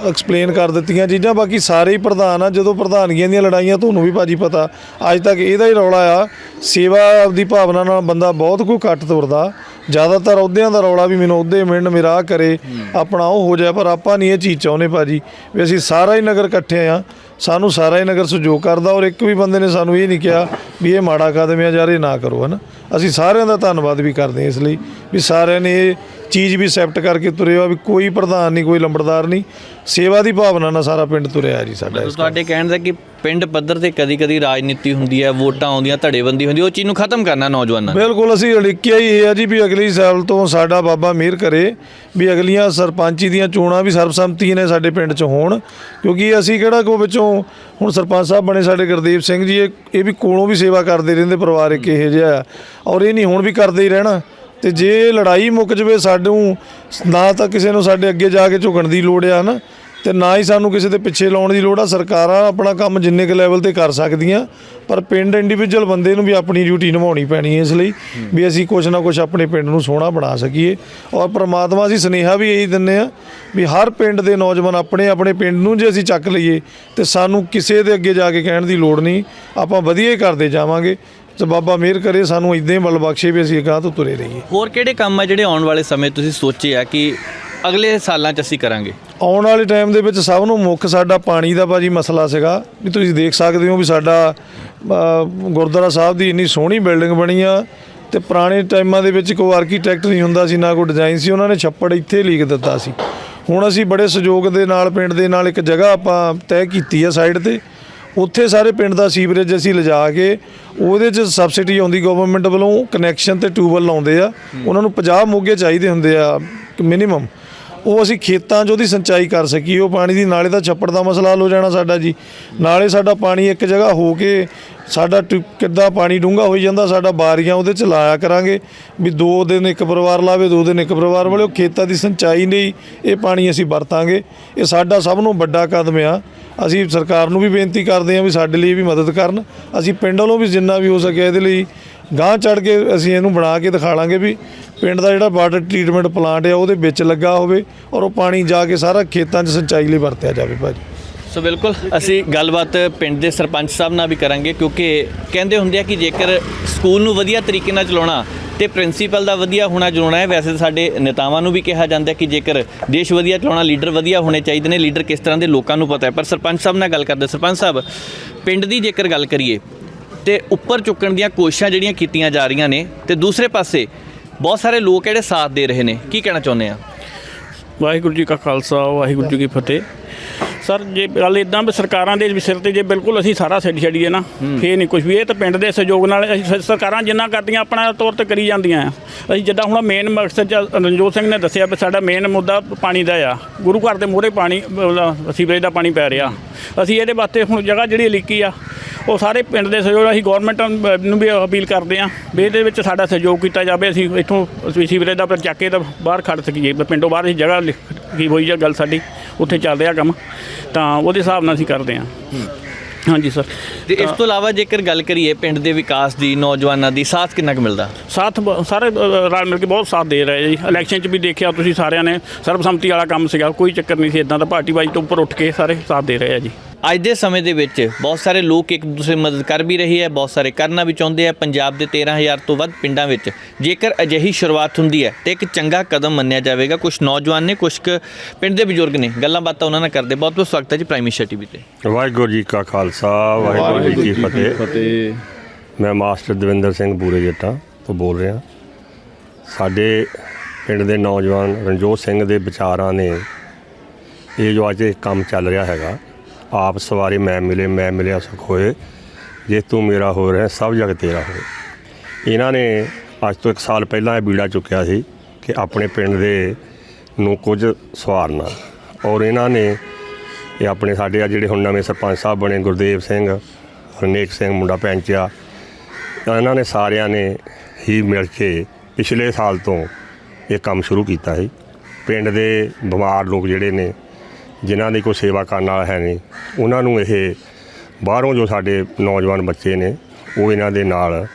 ਐਕਸਪਲੇਨ ਕਰ ਦਿੱਤੀਆਂ ਚੀਜ਼ਾਂ ਬਾਕੀ ਸਾਰੇ ਹੀ ਪ੍ਰਧਾਨ ਆ ਜਦੋਂ ਪ੍ਰਧਾਨਗੀਆਂ ਦੀਆਂ ਲੜਾਈਆਂ ਤੁਹਾਨੂੰ ਵੀ ਭਾਜੀ ਪਤਾ ਅੱਜ ਤੱਕ ਇਹਦਾ ਹੀ ਰੌਲਾ ਆ ਸੇਵਾ ਦੀ ਭਾਵਨਾ ਨਾਲ ਬੰਦਾ ਬਹੁਤ ਕੋਈ ਘੱਟ ਤੁਰਦਾ ਜ਼ਿਆਦਾਤਰ ਅਹੁਦਿਆਂ ਦਾ ਰੌਲਾ ਵੀ ਮੈਨੂੰ ਅਹੁਦੇ ਮਿਲਣ ਮੇਰਾ ਕਰੇ ਆਪਣਾ ਉਹ ਹੋ ਜਾਏ ਪਰ ਆਪਾਂ ਨਹੀਂ ਇਹ ਚੀਜ਼ ਚਾਹੁੰਦੇ ਭਾਜੀ ਵੀ ਅਸੀਂ ਸਾਰਾ ਹੀ ਨਗਰ ਇਕੱਠੇ ਆ ਸਾਨੂੰ ਸਾਰਾ ਹੀ ਨਗਰ ਸਹਿਯੋਗ ਕਰਦਾ ਔਰ ਇੱਕ ਵੀ ਬੰਦੇ ਨੇ ਸਾਨੂੰ ਇਹ ਨਹੀਂ ਕਿਹਾ ਵੀ ਇਹ ਮਾੜਾ ਕਦਮ ਆ ਯਾਰ ਇਹ ਨਾ ਕਰੋ ਹਨਾ ਅਸੀਂ ਸਾਰਿਆਂ ਦਾ ਧੰਨਵਾਦ ਵੀ ਕਰਦੇ ਹਾਂ ਇਸ ਲਈ ਵੀ ਸਾਰਿਆਂ ਨੇ ਇਹ ਚੀਜ਼ ਵੀ ਐਕਸੈਪਟ ਕਰਕੇ ਤੁਰੇ ਆ ਵੀ ਕੋਈ ਪ੍ਰਧਾਨ ਨਹੀਂ ਕੋਈ ਲੰਬੜਦਾਰ ਨਹੀਂ। ਸੇਵਾ ਦੀ ਭਾਵਨਾ ਨਾਲ ਸਾਰਾ ਪਿੰਡ ਤੁਰਿਆ ਜੀ ਸਾਡਾ ਤੁਹਾਡੇ ਕਹਿਣ ਦਾ ਕਿ ਪਿੰਡ ਪੱਧਰ ਤੇ ਕਦੀ-ਕਦੀ ਰਾਜਨੀਤੀ ਹੁੰਦੀ ਹੈ ਵੋਟਾਂ ਆਉਂਦੀਆਂ ਧੜੇਬੰਦੀ ਹੁੰਦੀ ਉਹ ਚੀਜ਼ ਨੂੰ ਖਤਮ ਕਰਨਾ ਨੌਜਵਾਨਾਂ ਨੇ। ਬਿਲਕੁਲ ਅਸੀਂ ਅੜਿੱਕਿਆ ਹੀ ਇਹ ਆ ਜੀ ਵੀ ਅਗਲੀ ਸਾਲ ਤੋਂ ਸਾਡਾ ਬਾਬਾ ਮਿਹਰ ਕਰੇ ਵੀ ਅਗਲੀਆਂ ਸਰਪੰਚੀ ਦੀਆਂ ਚੋਣਾਂ ਵੀ ਸਰਬਸੰਮਤੀ ਨੇ ਸਾਡੇ ਪਿੰਡ 'ਚ ਹੋਣ। ਕਿਉਂਕਿ ਅਸੀਂ ਕਿਹੜਾ ਕੋ ਵਿੱਚੋਂ ਹੁਣ ਸਰਪੰਚ ਸਾਹਿਬ ਬਣੇ ਸਾਡੇ ਗੁਰਦੀਪ ਸਿੰਘ ਜੀ ਇਹ ਇਹ ਵੀ ਕੋਲੋਂ ਵੀ ਸੇਵਾ ਕਰਦੇ ਰਹਿੰਦੇ ਪਰਿਵਾਰ ਇੱਕ ਇਹੋ ਜਿਹਾ। ਔਰ ਇਹ ਨਹੀਂ ਹੁਣ ਵੀ ਕਰਦੇ ਹੀ ਰਹਿਣਾ। ਤੇ ਜੇ ਲੜਾਈ ਮੁੱਕ ਜਵੇ ਸਾਨੂੰ ਨਾ ਤਾਂ ਕਿਸੇ ਨੂੰ ਸਾਡੇ ਅੱਗੇ ਜਾ ਕੇ ਝੁਕਣ ਦੀ ਲੋੜ ਆ ਨਾ, ਤੇ ਨਾ ਹੀ ਸਾਨੂੰ ਕਿਸੇ ਦੇ ਪਿੱਛੇ ਲਾਉਣ ਦੀ ਲੋੜ ਆ। ਸਰਕਾਰਾਂ ਆਪਣਾ ਕੰਮ ਜਿੰਨੇ ਕੁ ਲੈਵਲ ਤੇ ਕਰ ਸਕਦੀਆਂ, ਪਰ ਪਿੰਡ ਇੰਡੀਵਿਜੂਅਲ ਬੰਦੇ ਨੂੰ ਵੀ ਆਪਣੀ ਡਿਊਟੀ ਨਿਭਾਉਣੀ ਪੈਣੀ ਹੈ ਇਸ ਲਈ ਵੀ ਅਸੀਂ ਕੁਝ ਨਾ ਕੁਝ ਆਪਣੇ ਪਿੰਡ ਨੂੰ ਸੋਹਣਾ ਬਣਾ ਸਕੀਏ। ਔਰ ਪ੍ਰਮਾਤਮਾ ਅਸੀਂ ਸੁਨੇਹਾ ਵੀ ਇਹੀ ਦਿੰਨੇ ਆ ਵੀ ਹਰ ਪਿੰਡ ਦੇ ਨੌਜਵਾਨ ਆਪਣੇ ਆਪਣੇ ਪਿੰਡ ਨੂੰ ਜੇ ਅਸੀਂ ਚੱਕ ਲਈਏ, ਤੇ ਸਾਨੂੰ ਕਿਸੇ ਦੇ ਅੱਗੇ ਜਾ ਕੇ ਕਹਿਣ ਦੀ ਲੋੜ ਨਹੀਂ। ਆਪਾਂ ਵਧੀਆ ਹੀ ਕਰਦੇ ਜਾਵਾਂਗੇ। ਤੇ ਬਾਬਾ ਮਿਹਰ ਕਰੇ ਸਾਨੂੰ ਇਦਾਂ ਹੀ ਬਲ ਬਖਸ਼ੇ ਵੀ ਅਸੀਂ ਅਗਾਂਹ ਤੋਂ ਤੁਰੇ ਰਹੀਏ। ਹੋਰ ਕਿਹੜੇ ਕੰਮ ਆ ਜਿਹੜੇ ਆਉਣ ਵਾਲੇ ਸਮੇਂ ਤੁਸੀਂ ਸੋਚੇ ਆ ਕਿ ਅਗਲੇ ਸਾਲਾਂ 'ਚ ਅਸੀਂ ਕਰਾਂਗੇ? ਆਉਣ ਵਾਲੇ ਟਾਈਮ ਦੇ ਵਿੱਚ ਸਭ ਨੂੰ ਮੁੱਖ ਸਾਡਾ ਪਾਣੀ ਦਾ ਭਾਜੀ ਮਸਲਾ ਸੀਗਾ। ਵੀ ਤੁਸੀਂ ਦੇਖ ਸਕਦੇ ਹੋ ਵੀ ਸਾਡਾ ਗੁਰਦੁਆਰਾ ਸਾਹਿਬ ਦੀ ਇੰਨੀ ਸੋਹਣੀ ਬਿਲਡਿੰਗ ਬਣੀ ਆ ਤੇ ਪੁਰਾਣੇ ਟਾਈਮਾਂ ਦੇ ਵਿੱਚ ਕੋਈ ਆਰਕੀਟੈਕਟ ਨਹੀਂ ਹੁੰਦਾ ਸੀ ਨਾ ਕੋਈ ਡਿਜ਼ਾਈਨ ਸੀ ਉਹਨਾਂ ਨੇ ਛੱਪੜ ਇੱਥੇ ਲੀਕ ਦਿੱਤਾ ਸੀ। ਹੁਣ ਅਸੀਂ ਬੜੇ ਸਹਿਯੋਗ ਦੇ ਨਾਲ ਪਿੰਡ ਦੇ ਨਾਲ ਇੱਕ ਜਗ੍ਹਾ ਆਪਾਂ ਤੈਅ ਕੀਤੀ ਆ ਸਾਈਡ ਤੇ ਉੱਥੇ ਸਾਰੇ ਪਿੰਡ ਦਾ ਸੀਵਰੇਜ ਅਸੀਂ ਲਿਜਾ ਕੇ ਉਹਦੇ 'ਚ ਸਬਸਿਡੀ ਆਉਂਦੀ ਗਵਰਨਮੈਂਟ ਵੱਲੋਂ ਕਨੈਕਸ਼ਨ ਤੇ ਟਿਊਬਵੈੱਲ ਲਾਉਂਦੇ ਆ। ਉਹਨਾਂ ਨੂੰ 50 ਮੋਗੇ ਚਾਹੀਦੇ ਹੁੰਦੇ ਆ ਮਿਨੀਮਮ ਉਹ ਅਸੀਂ ਖੇਤਾਂ 'ਚ ਉਹਦੀ ਸਿੰਚਾਈ ਕਰ ਸਕੀਏ, ਉਹ ਪਾਣੀ ਦੀ, ਨਾਲੇ ਦਾ ਛੱਪੜ ਦਾ ਮਸਲਾ ਹੱਲ ਹੋ ਜਾਣਾ ਸਾਡਾ ਜੀ। ਨਾਲੇ ਸਾਡਾ ਪਾਣੀ ਇੱਕ ਜਗ੍ਹਾ ਹੋ ਕੇ ਸਾਡਾ ਟਿ ਕਿੱਦਾਂ ਪਾਣੀ ਡੂੰਘਾ ਹੋਈ ਜਾਂਦਾ, ਸਾਡਾ ਬਾਰੀਆਂ ਉਹਦੇ 'ਚ ਲਾਇਆ ਕਰਾਂਗੇ ਵੀ ਦੋ ਦਿਨ ਇੱਕ ਪਰਿਵਾਰ ਲਾਵੇ, ਦੋ ਦਿਨ ਇੱਕ ਪਰਿਵਾਰ ਵਾਲੇ, ਉਹ ਖੇਤਾਂ ਦੀ ਸਿੰਚਾਈ ਲਈ ਇਹ ਪਾਣੀ ਅਸੀਂ ਵਰਤਾਂਗੇ। ਇਹ ਸਾਡਾ ਸਭ ਨੂੰ ਵੱਡਾ ਕਦਮ ਆ। ਅਸੀਂ ਸਰਕਾਰ ਨੂੰ ਵੀ ਬੇਨਤੀ ਕਰਦੇ ਹਾਂ ਵੀ ਸਾਡੇ ਲਈ ਵੀ ਮਦਦ ਕਰਨ। ਅਸੀਂ ਪਿੰਡ ਵੱਲੋਂ ਵੀ ਜਿੰਨਾ ਵੀ ਹੋ ਸਕਿਆ ਇਹਦੇ ਲਈ ਗਾਂਹ ਚੜ ਕੇ ਅਸੀਂ ਇਹਨੂੰ ਬਣਾ ਕੇ ਦਿਖਾ ਲਾਂਗੇ ਵੀ ਪਿੰਡ ਦਾ ਜਿਹੜਾ ਵਾਟਰ ਟ੍ਰੀਟਮੈਂਟ ਪਲਾਂਟ ਆ, ਉਹਦੇ ਵਿੱਚ ਲੱਗਾ ਹੋਵੇ ਔਰ ਉਹ ਪਾਣੀ ਜਾ ਕੇ ਸਾਰਾ ਖੇਤਾਂ 'ਚ ਸਿੰਚਾਈ ਲਈ ਵਰਤਿਆ ਜਾਵੇ ਭਾਜੀ। ਸੋ ਬਿਲਕੁਲ, ਅਸੀਂ ਗੱਲਬਾਤ ਪਿੰਡ ਦੇ ਸਰਪੰਚ ਸਾਹਿਬ ਨਾਲ ਵੀ ਕਰਾਂਗੇ, ਕਿਉਂਕਿ ਕਹਿੰਦੇ ਹੁੰਦੇ ਆ ਕਿ ਜੇਕਰ ਸਕੂਲ ਨੂੰ ਵਧੀਆ ਤਰੀਕੇ ਨਾਲ ਚਲਾਉਣਾ ਤੇ ਪ੍ਰਿੰਸੀਪਲ ਦਾ ਵਧੀਆ ਹੋਣਾ ਜ਼ਰੂਰੀ ਹੈ, ਵੈਸੇ ਸਾਡੇ ਨੇਤਾਵਾਂ ਨੂੰ ਵੀ ਕਿਹਾ ਜਾਂਦਾ ਕਿ ਜੇਕਰ ਦੇਸ਼ ਵਧੀਆ ਚਲਾਉਣਾ, ਲੀਡਰ ਵਧੀਆ ਹੋਣੇ ਚਾਹੀਦੇ ਨੇ, ਲੀਡਰ ਕਿਸ ਤਰ੍ਹਾਂ ਦੇ ਲੋਕਾਂ ਨੂੰ ਪਤਾ ਹੈ। ਪਰ ਸਰਪੰਚ ਸਾਹਿਬ ਨਾਲ ਗੱਲ ਕਰਦੇ ਸਰਪੰਚ ਸਾਹਿਬ, ਪਿੰਡ ਦੀ ਜੇਕਰ ਗੱਲ ਕਰੀਏ, ਤੇ ਉੱਪਰ ਚੁੱਕਣ ਦੀਆਂ ਕੋਸ਼ਿਸ਼ਾਂ ਜਿਹੜੀਆਂ ਕੀਤੀਆਂ ਜਾ ਰਹੀਆਂ ਨੇ, ਤੇ ਦੂਸਰੇ ਪਾਸੇ ਬਹੁਤ ਸਾਰੇ ਲੋਕ ਜਿਹੜੇ ਸਾਥ ਦੇ ਰਹੇ ਨੇ। ਕੀ ਕਹਿਣਾ ਚਾਹੁੰਦੇ ਆ? ਵਾਹਿਗੁਰੂ ਜੀ ਕਾ ਖਾਲਸਾ, ਵਾਹਿਗੁਰੂ ਜੀ ਕੀ ਫਤਿਹ। ਸਰ ਜੇ ਗੱਲ ਇਦਾਂ ਵੀ ਸਰਕਾਰਾਂ ਦੇ ਸਿਰ ਤੇ ਜੇ ਬਿਲਕੁਲ ਅਸੀਂ ਸਾਰਾ ਛੱਡ ਛੱਡੀਏ ਨਾ ਫੇਰ ਨਹੀਂ ਕੁਝ ਵੀ ਇਹ ਤਾਂ ਪਿੰਡ ਦੇ ਸਹਿਯੋਗ ਨਾਲ ਅਸੀਂ ਸ- ਸਰਕਾਰਾਂ ਜਿੰਨਾ ਕਰਦੀਆਂ ਆਪਣਾ ਤੌਰ ਤੇ ਕਰੀ ਜਾਂਦੀਆਂ ਆ। ਅਸੀਂ ਜਿੱਦਾਂ ਹੁਣ ਮੇਨ ਮਕਸਦ ਚ ਰਣਜੋਤ ਸਿੰਘ ਨੇ ਦੱਸਿਆ ਵੀ ਸਾਡਾ ਮੇਨ ਮੁੱਦਾ ਪਾਣੀ ਦਾ ਆ। ਗੁਰੂ ਘਰ ਦੇ ਮੂਹਰੇ ਪਾਣੀ ਅਹ, ਸੀਵਰੇਜ ਦਾ ਪਾਣੀ ਪੈ ਰਿਹਾ। ਅਸੀਂ ਇਹਦੇ ਵਾਸਤੇ ਹੁਣ ਜਗ੍ਹਾ ਜਿਹੜੀ ਲੀਕੀ ਆ ਉਹ ਸਾਰੇ ਪਿੰਡ ਦੇ ਸਹਿਯੋਗ ਅਸੀਂ ਗਵਰਨਮੈਂਟ ਨੂੰ ਵੀ ਅਪੀਲ ਕਰਦੇ ਹਾਂ ਵੀ ਇਹਦੇ ਵਿੱਚ ਸਾਡਾ ਸਹਿਯੋਗ ਕੀਤਾ ਜਾਵੇ। ਅਸੀਂ ਇੱਥੋਂ ਸੀਵਰੇਜ ਦਾ ਚੱਕ ਕੇ ਤਾਂ ਬਾਹਰ ਖੜ ਸਕੀਏ। ਪਿੰਡੋਂ ਬਾਹਰ ਅਸੀਂ ਜਗ੍ਹਾ ਲਿਖੀ ਹੋਈ ਆ ਗੱਲ ਸਾਡੀ ਉੱਥੇ ਚੱਲ ਰਿਹਾ ਕੰਮ। ਤਾਂ ਉਹਦੇ ਹਿਸਾਬ ਨਾਲ ਅਸੀਂ ਕਰਦੇ ਹਾਂ। ਹਾਂਜੀ ਸਰ। ਤੇ ਇਸ ਤੋਂ ਇਲਾਵਾ ਜੇਕਰ ਗੱਲ ਕਰੀਏ ਪਿੰਡ ਦੇ ਵਿਕਾਸ ਦੀ ਨੌਜਵਾਨਾਂ ਦੀ ਸਾਥ ਕਿੰਨਾ ਕੁ ਮਿਲਦਾ? ਸਾਥ ਸਾਰੇ ਰਲ ਮਿਲ ਕੇ ਬਹੁਤ ਸਾਥ ਦੇ ਰਹੇ ਜੀ। ਇਲੈਕਸ਼ਨ 'ਚ ਵੀ ਦੇਖਿਆ ਤੁਸੀਂ ਸਾਰਿਆਂ ਨੇ ਸਰਬਸੰਮਤੀ ਵਾਲਾ ਕੰਮ ਸੀਗਾ ਕੋਈ ਚੱਕਰ ਨਹੀਂ ਸੀ। ਇਦਾਂ ਦਾ ਪਾਰਟੀ ਵਾਈਜ਼ ਤੋਂ ਉੱਪਰ ਉੱਠ ਕੇ ਸਾਰੇ ਸਾਥ ਦੇ ਰਹੇ ਆ ਜੀ। ਅੱਜ ਦੇ ਸਮੇਂ ਦੇ ਵਿੱਚ ਬਹੁਤ ਸਾਰੇ ਲੋਕ ਇੱਕ ਦੂਸਰੇ ਮਦਦ ਕਰ ਵੀ ਰਹੇ ਹੈ ਬਹੁਤ ਸਾਰੇ ਕਰਨਾ ਵੀ ਚਾਹੁੰਦੇ ਆ ਪੰਜਾਬ ਦੇ 13000 ਤੋਂ ਵੱਧ ਪਿੰਡਾਂ ਵਿੱਚ ਜੇਕਰ ਅਜਿਹੀ ਸ਼ੁਰੂਆਤ ਹੁੰਦੀ ਹੈ ਤੇ ਇੱਕ ਚੰਗਾ ਕਦਮ ਮੰਨਿਆ ਜਾਵੇਗਾ। ਕੁਝ ਨੌਜਵਾਨ ਨੇ ਕੁਝ ਕੁ ਪਿੰਡ ਦੇ ਬਜ਼ੁਰਗ ਨੇ ਗੱਲਾਂ ਬਾਤਾਂ ਉਹਨਾਂ ਨਾਲ ਕਰਦੇ। ਬਹੁਤ ਬਹੁਤ ਸਵਾਗਤ ਹੈ ਜੀ ਪ੍ਰਾਈਮ ਮਿਸ਼ਰ ਟੀਵੀ ਤੇ। ਵਾਹਿਗੁਰੂ ਜੀ ਕਾ ਖਾਲਸਾ ਵਾਹਿਗੁਰੂ ਜੀ ਕੀ ਫਤਿਹ। ਮੈਂ ਮਾਸਟਰ ਦਵਿੰਦਰ ਸਿੰਘ ਬੂਰੇ ਜੱਟਾਂ ਤੋਂ ਬੋਲ ਰਿਹਾ। ਸਾਡੇ ਪਿੰਡ ਦੇ ਨੌਜਵਾਨ ਰਣਜੋਤ ਸਿੰਘ ਦੇ ਵਿਚਾਰਾਂ ਨੇ ਇਹ ਜੋ ਅੱਜ ਇਹ ਕੰਮ ਚੱਲ ਰਿਹਾ ਹੈਗਾ ਆਪ ਸਵਾਰੇ ਮੈਂ ਮਿਲੇ, ਮੈਂ ਮਿਲਿਆ, ਸੁਖ ਹੋਏ। ਜੇ ਤੂੰ ਮੇਰਾ ਹੋ ਰਿਹਾ ਸਭ ਜਗ ਤੇਰਾ ਹੋਏ। ਇਹਨਾਂ ਨੇ ਅੱਜ ਤੋਂ 1 ਸਾਲ ਪਹਿਲਾਂ ਇਹ ਬੀੜਾ ਚੁੱਕਿਆ ਸੀ ਕਿ ਆਪਣੇ ਪਿੰਡ ਦੇ ਨੂੰ ਕੁਝ ਸਵਾਰਨਾ ਔਰ ਇਹਨਾਂ ਨੇ ਇਹ ਆਪਣੇ ਸਾਡੇ ਆ ਜਿਹੜੇ ਹੁਣ ਨਵੇਂ ਸਰਪੰਚ ਸਾਹਿਬ ਬਣੇ, ਗੁਰਦੇਵ ਸਿੰਘ, ਹਰਨੇਕ ਸਿੰਘ ਮੁੰਡਾ ਪੈਂਚ ਆ ਇਹਨਾਂ ਨੇ ਸਾਰਿਆਂ ਨੇ ਹੀ ਮਿਲ ਕੇ ਪਿਛਲੇ ਸਾਲ ਤੋਂ ਇਹ ਕੰਮ ਸ਼ੁਰੂ ਕੀਤਾ ਸੀ। ਪਿੰਡ ਦੇ ਬਿਮਾਰ ਲੋਕ ਜਿਹੜੇ ਨੇ ਜਿਨ੍ਹਾਂ ਦੀ ਕੋਈ ਸੇਵਾ ਕਰਨ ਵਾਲਾ ਹੈ ਨਹੀਂ, ਉਹਨਾਂ ਨੂੰ ਇਹ ਬਾਹਰੋਂ ਜੋ ਸਾਡੇ ਨੌਜਵਾਨ ਬੱਚੇ ਨੇ, ਉਹ ਇਹਨਾਂ ਦੇ ਨਾਲ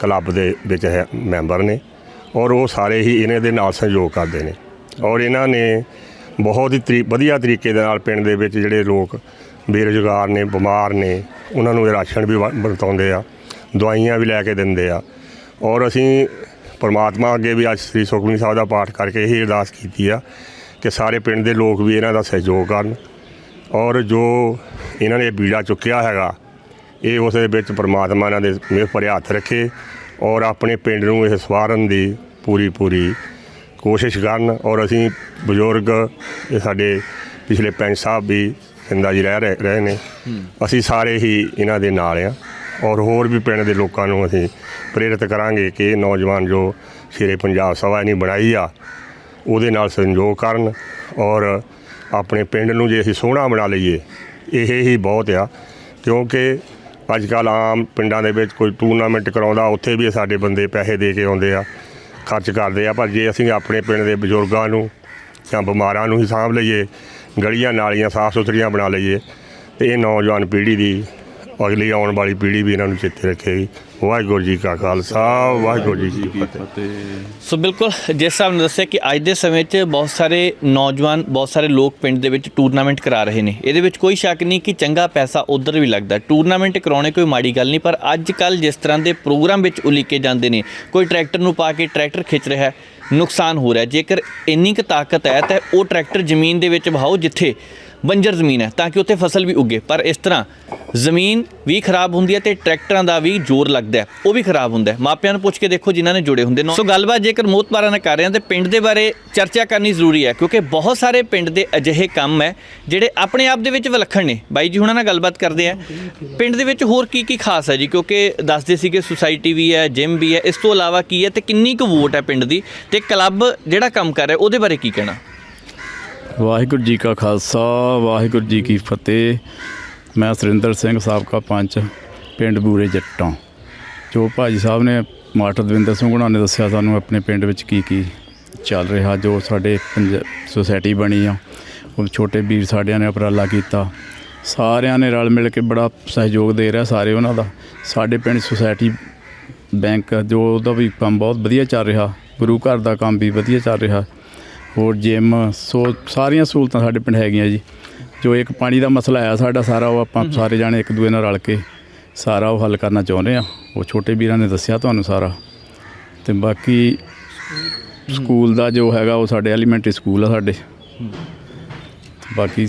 ਕਲੱਬ ਦੇ ਵਿੱਚ ਹੈ, ਮੈਂਬਰ ਨੇ ਔਰ ਉਹ ਸਾਰੇ ਹੀ ਇਹਨਾਂ ਦੇ ਨਾਲ ਸਹਿਯੋਗ ਕਰਦੇ ਨੇ ਔਰ ਇਹਨਾਂ ਨੇ ਬਹੁਤ ਹੀ ਤਰੀ, ਵਧੀਆ ਤਰੀਕੇ ਦੇ ਨਾਲ ਪਿੰਡ ਦੇ ਵਿੱਚ ਜਿਹੜੇ ਲੋਕ ਬੇਰੁਜ਼ਗਾਰ ਨੇ, ਬਿਮਾਰ ਨੇ, ਉਹਨਾਂ ਨੂੰ ਰਾਸ਼ਨ ਵੀ, ਵਰਤਾਉਂਦੇ ਆ, ਦਵਾਈਆਂ ਵੀ ਲੈ ਕੇ ਦਿੰਦੇ ਆ ਔਰ ਅਸੀਂ ਪਰਮਾਤਮਾ ਅੱਗੇ ਵੀ ਅੱਜ ਸ੍ਰੀ ਸੁਖਮਨੀ ਸਾਹਿਬ ਦਾ ਪਾਠ ਕਰਕੇ ਇਹ ਅਰਦਾਸ ਕੀਤੀ ਆ ਕਿ ਸਾਰੇ ਪਿੰਡ ਦੇ ਲੋਕ ਵੀ ਇਹਨਾਂ ਦਾ ਸਹਿਯੋਗ ਕਰਨ ਔਰ ਜੋ ਇਹਨਾਂ ਨੇ ਬੀੜਾ ਚੁੱਕਿਆ ਹੈਗਾ, ਇਹ ਉਸ ਦੇ ਵਿੱਚ ਪਰਮਾਤਮਾ ਇਹਨਾਂ ਦੇ ਮਿਹਰ ਭਰੇ ਹੱਥ ਰੱਖੇ ਔਰ ਆਪਣੇ ਪਿੰਡ ਨੂੰ ਇਹ ਸਵਾਰਨ ਦੀ ਪੂਰੀ ਪੂਰੀ ਕੋਸ਼ਿਸ਼ ਕਰਨ ਔਰ ਅਸੀਂ ਬਜ਼ੁਰਗ ਇਹ ਸਾਡੇ ਪਿਛਲੇ ਪੈਂਚ ਸਾਹਿਬ ਵੀ ਸਿੰਦਾ ਜੀ ਰਹਿ ਰਹੇ- ਰਹੇ ਨੇ। ਅਸੀਂ ਸਾਰੇ ਹੀ ਇਹਨਾਂ ਦੇ ਨਾਲ ਆ ਔਰ ਹੋਰ ਵੀ ਪਿੰਡ ਦੇ ਲੋਕਾਂ ਨੂੰ ਅਸੀਂ ਪ੍ਰੇਰਿਤ ਕਰਾਂਗੇ ਕਿ ਇਹ ਨੌਜਵਾਨ ਜੋ ਸ਼ੇਰੇ ਪੰਜਾਬ ਸਭਾ ਨੇ ਬਣਾਈ ਆ ਉਹਦੇ ਨਾਲ ਸੰਯੋਗ ਕਰਨ ਔਰ ਆਪਣੇ ਪਿੰਡ ਨੂੰ ਜੇ ਅਸੀਂ ਸੋਹਣਾ ਬਣਾ ਲਈਏ, ਇਹ ਹੀ ਬਹੁਤ ਆ। ਕਿਉਂਕਿ ਅੱਜ ਕੱਲ੍ਹ ਆਮ ਪਿੰਡਾਂ ਦੇ ਵਿੱਚ ਕੋਈ ਟੂਰਨਾਮੈਂਟ ਕਰਾਉਂਦਾ, ਉੱਥੇ ਵੀ ਸਾਡੇ ਬੰਦੇ ਪੈਸੇ ਦੇ ਕੇ ਆਉਂਦੇ ਆ, ਖਰਚ ਕਰਦੇ ਆ। ਪਰ ਜੇ ਅਸੀਂ ਆਪਣੇ ਪਿੰਡ ਦੇ ਬਜ਼ੁਰਗਾਂ ਨੂੰ ਜਾਂ ਬਿਮਾਰਾਂ ਨੂੰ ਹੀ ਸਾਂਭ ਲਈਏ, ਗਲੀਆਂ ਨਾਲੀਆਂ ਸਾਫ਼ ਸੁਥਰੀਆਂ ਬਣਾ ਲਈਏ, ਤੇ ਇਹ ਨੌਜਵਾਨ ਪੀੜ੍ਹੀ ਦੀ ਅਗਲੀ ਆਉਣ ਵਾਲੀ ਪੀੜ੍ਹੀ ਵੀ ਇਹਨਾਂ ਨੂੰ ਚੇਤੇ ਰੱਖੇਗੀ। ਵਾਹਿਗੁਰੂ ਜੀ ਕਾ ਖਾਲਸਾ ਵਾਹਿਗੁਰੂ ਜੀ ਕੀ ਫਤਿਹ। ਸੋ ਬਿਲਕੁਲ ਜਿਸ ਹਿਸਾਬ ਨਾਲ ਦੱਸਿਆ ਕਿ ਅੱਜ ਦੇ ਸਮੇਂ 'ਚ ਬਹੁਤ ਸਾਰੇ ਨੌਜਵਾਨ ਬਹੁਤ ਸਾਰੇ ਲੋਕ ਪਿੰਡ ਦੇ ਵਿੱਚ ਟੂਰਨਾਮੈਂਟ ਕਰਾ ਰਹੇ ਨੇ। ਇਹਦੇ ਵਿੱਚ ਕੋਈ ਸ਼ੱਕ ਨਹੀਂ ਕਿ ਚੰਗਾ ਪੈਸਾ ਉਧਰ ਵੀ ਲੱਗਦਾ। ਟੂਰਨਾਮੈਂਟ ਕਰਾਉਣੇ ਕੋਈ ਮਾੜੀ ਗੱਲ ਨਹੀਂ ਪਰ ਅੱਜ ਕੱਲ ਜਿਸ ਤਰ੍ਹਾਂ ਦੇ ਪ੍ਰੋਗਰਾਮ ਵਿੱਚ ਉਲੀਕੇ ਜਾਂਦੇ ਨੇ ਕੋਈ ਟਰੈਕਟਰ ਨੂੰ ਪਾ ਕੇ ਟਰੈਕਟਰ ਖਿੱਚ ਰਿਹਾ ਹੈ ਨੁਕਸਾਨ ਹੋ ਰਿਹਾ ਜੇਕਰ ਇੰਨੀ ਕੁ ਤਾਕਤ ਹੈ ਤਾਂ ਉਹ ਟਰੈਕਟਰ ਜ਼ਮੀਨ ਦੇ ਵਿੱਚ ਵਹਾਓ ਜਿੱਥੇ ਬੰਜਰ ਜ਼ਮੀਨ ਹੈ ਤਾਂ ਕਿ ਉੱਥੇ ਫਸਲ ਵੀ ਉੱਗੇ। ਪਰ ਇਸ ਤਰ੍ਹਾਂ ਜ਼ਮੀਨ ਵੀ ਖਰਾਬ ਹੁੰਦੀ ਹੈ ਤੇ ਟਰੈਕਟਰਾਂ ਦਾ ਵੀ ਜ਼ੋਰ ਲੱਗਦਾ ਉਹ ਵੀ ਖਰਾਬ ਹੁੰਦਾ ਹੈ। ਮਾਪਿਆਂ ਨੂੰ ਪੁੱਛ ਕੇ ਦੇਖੋ ਜਿਨ੍ਹਾਂ ਨੇ ਜੁੜੇ ਹੁੰਦੇ ਨੇ। ਸੋ ਗੱਲਬਾਤ ਜੇਕਰ ਮੋਤਬਾਰਾਂ ਨਾਲ ਕਰ ਰਹੇ ਹਾਂ ਤੇ ਪਿੰਡ ਦੇ ਬਾਰੇ ਚਰਚਾ ਕਰਨੀ ਜ਼ਰੂਰੀ ਹੈ, ਕਿਉਂਕਿ ਬਹੁਤ ਸਾਰੇ ਪਿੰਡ ਦੇ ਅਜਿਹੇ ਕੰਮ ਹੈ ਜਿਹੜੇ ਆਪਣੇ ਆਪ ਦੇ ਵਿੱਚ ਵਿਲੱਖਣ ਨੇ। ਬਾਈ ਜੀ ਹੁਣਾਂ ਨਾਲ ਗੱਲਬਾਤ ਕਰਦੇ ਆ ਪਿੰਡ ਦੇ ਵਿੱਚ ਹੋਰ ਕੀ ਕੀ ਖਾਸ ਹੈ ਜੀ? ਕਿਉਂਕਿ ਦੱਸਦੇ ਸੀਗੇ ਸੁਸਾਇਟੀ ਵੀ ਹੈ, ਜਿਮ ਵੀ ਹੈ। ਇਸ ਤੋਂ ਇਲਾਵਾ ਕੀ ਹੈ ਤੇ ਕਿੰਨੀ ਕੁ ਵੋਟ ਹੈ ਪਿੰਡ ਦੀ? ਤੇ ਕਲੱਬ ਜਿਹੜਾ ਕੰਮ ਕਰ ਰਿਹਾ, ਉਹਦੇ ਬਾਰੇ ਕੀ ਕਹਿਣਾ? ਵਾਹਿਗੁਰੂ ਜੀ ਕਾ ਖਾਲਸਾ, ਵਾਹਿਗੁਰੂ ਜੀ ਕੀ ਫਤਿਹ। ਮੈਂ ਸੁਰਿੰਦਰ ਸਿੰਘ, ਸਾਬਕਾ ਪੰਚ, ਪਿੰਡ ਬੂਰੇ ਜੱਟਾਂ। ਜੋ ਭਾਜੀ ਸਾਹਿਬ ਨੇ ਮਾਸਟਰ ਦਵਿੰਦਰ ਸਿੰਘ ਗੁਣਾ ਨੇ ਦੱਸਿਆ, ਸਾਨੂੰ ਆਪਣੇ ਪਿੰਡ ਵਿੱਚ ਕੀ ਕੀ ਚੱਲ ਰਿਹਾ, ਜੋ ਸਾਡੇ ਪੰਜ- ਸੁਸਾਇਟੀ ਬਣੀ ਆ, ਉਹ ਛੋਟੇ ਵੀਰ ਸਾਡਿਆਂ ਨੇ ਉਪਰਾਲਾ ਕੀਤਾ। ਸਾਰਿਆਂ ਨੇ ਰਲ ਮਿਲ ਕੇ ਬੜਾ ਸਹਿਯੋਗ ਦੇ ਰਿਹਾ ਸਾਰੇ ਉਹਨਾਂ ਦਾ। ਸਾਡੇ ਪਿੰਡ ਸੁਸਾਇਟੀ ਬੈਂਕ, ਜੋ ਉਹਦਾ ਵੀ ਕੰਮ ਬਹੁਤ ਵਧੀਆ ਚੱਲ ਰਿਹਾ, ਗੁਰੂ ਘਰ ਦਾ ਕੰਮ ਵੀ ਵਧੀਆ ਚੱਲ ਰਿਹਾ। ਹੋਰ ਜਿਮ ਸੋ ਸਾਰੀਆਂ ਸਹੂਲਤਾਂ ਸਾਡੇ ਪਿੰਡ ਹੈਗੀਆਂ ਜੀ। ਜੋ ਇੱਕ ਪਾਣੀ ਦਾ ਮਸਲਾ ਆਇਆ ਸਾਡਾ ਸਾਰਾ ਉਹ ਆਪਾਂ ਸਾਰੇ ਜਾਣੇ ਇੱਕ ਦੂਏ ਨਾਲ ਰਲ ਕੇ ਸਾਰਾ ਉਹ ਹੱਲ ਕਰਨਾ ਚਾਹੁੰਦੇ ਆ ਉਹ ਛੋਟੇ ਵੀਰਾਂ ਨੇ ਦੱਸਿਆ ਤੁਹਾਨੂੰ ਸਾਰਾ। ਤੇ ਬਾਕੀ ਸਕੂਲ ਦਾ ਜੋ ਹੈਗਾ ਉਹ ਸਾਡੇ ਐਲੀਮੈਂਟਰੀ ਸਕੂਲ ਆ ਸਾਡੇ। ਬਾਕੀ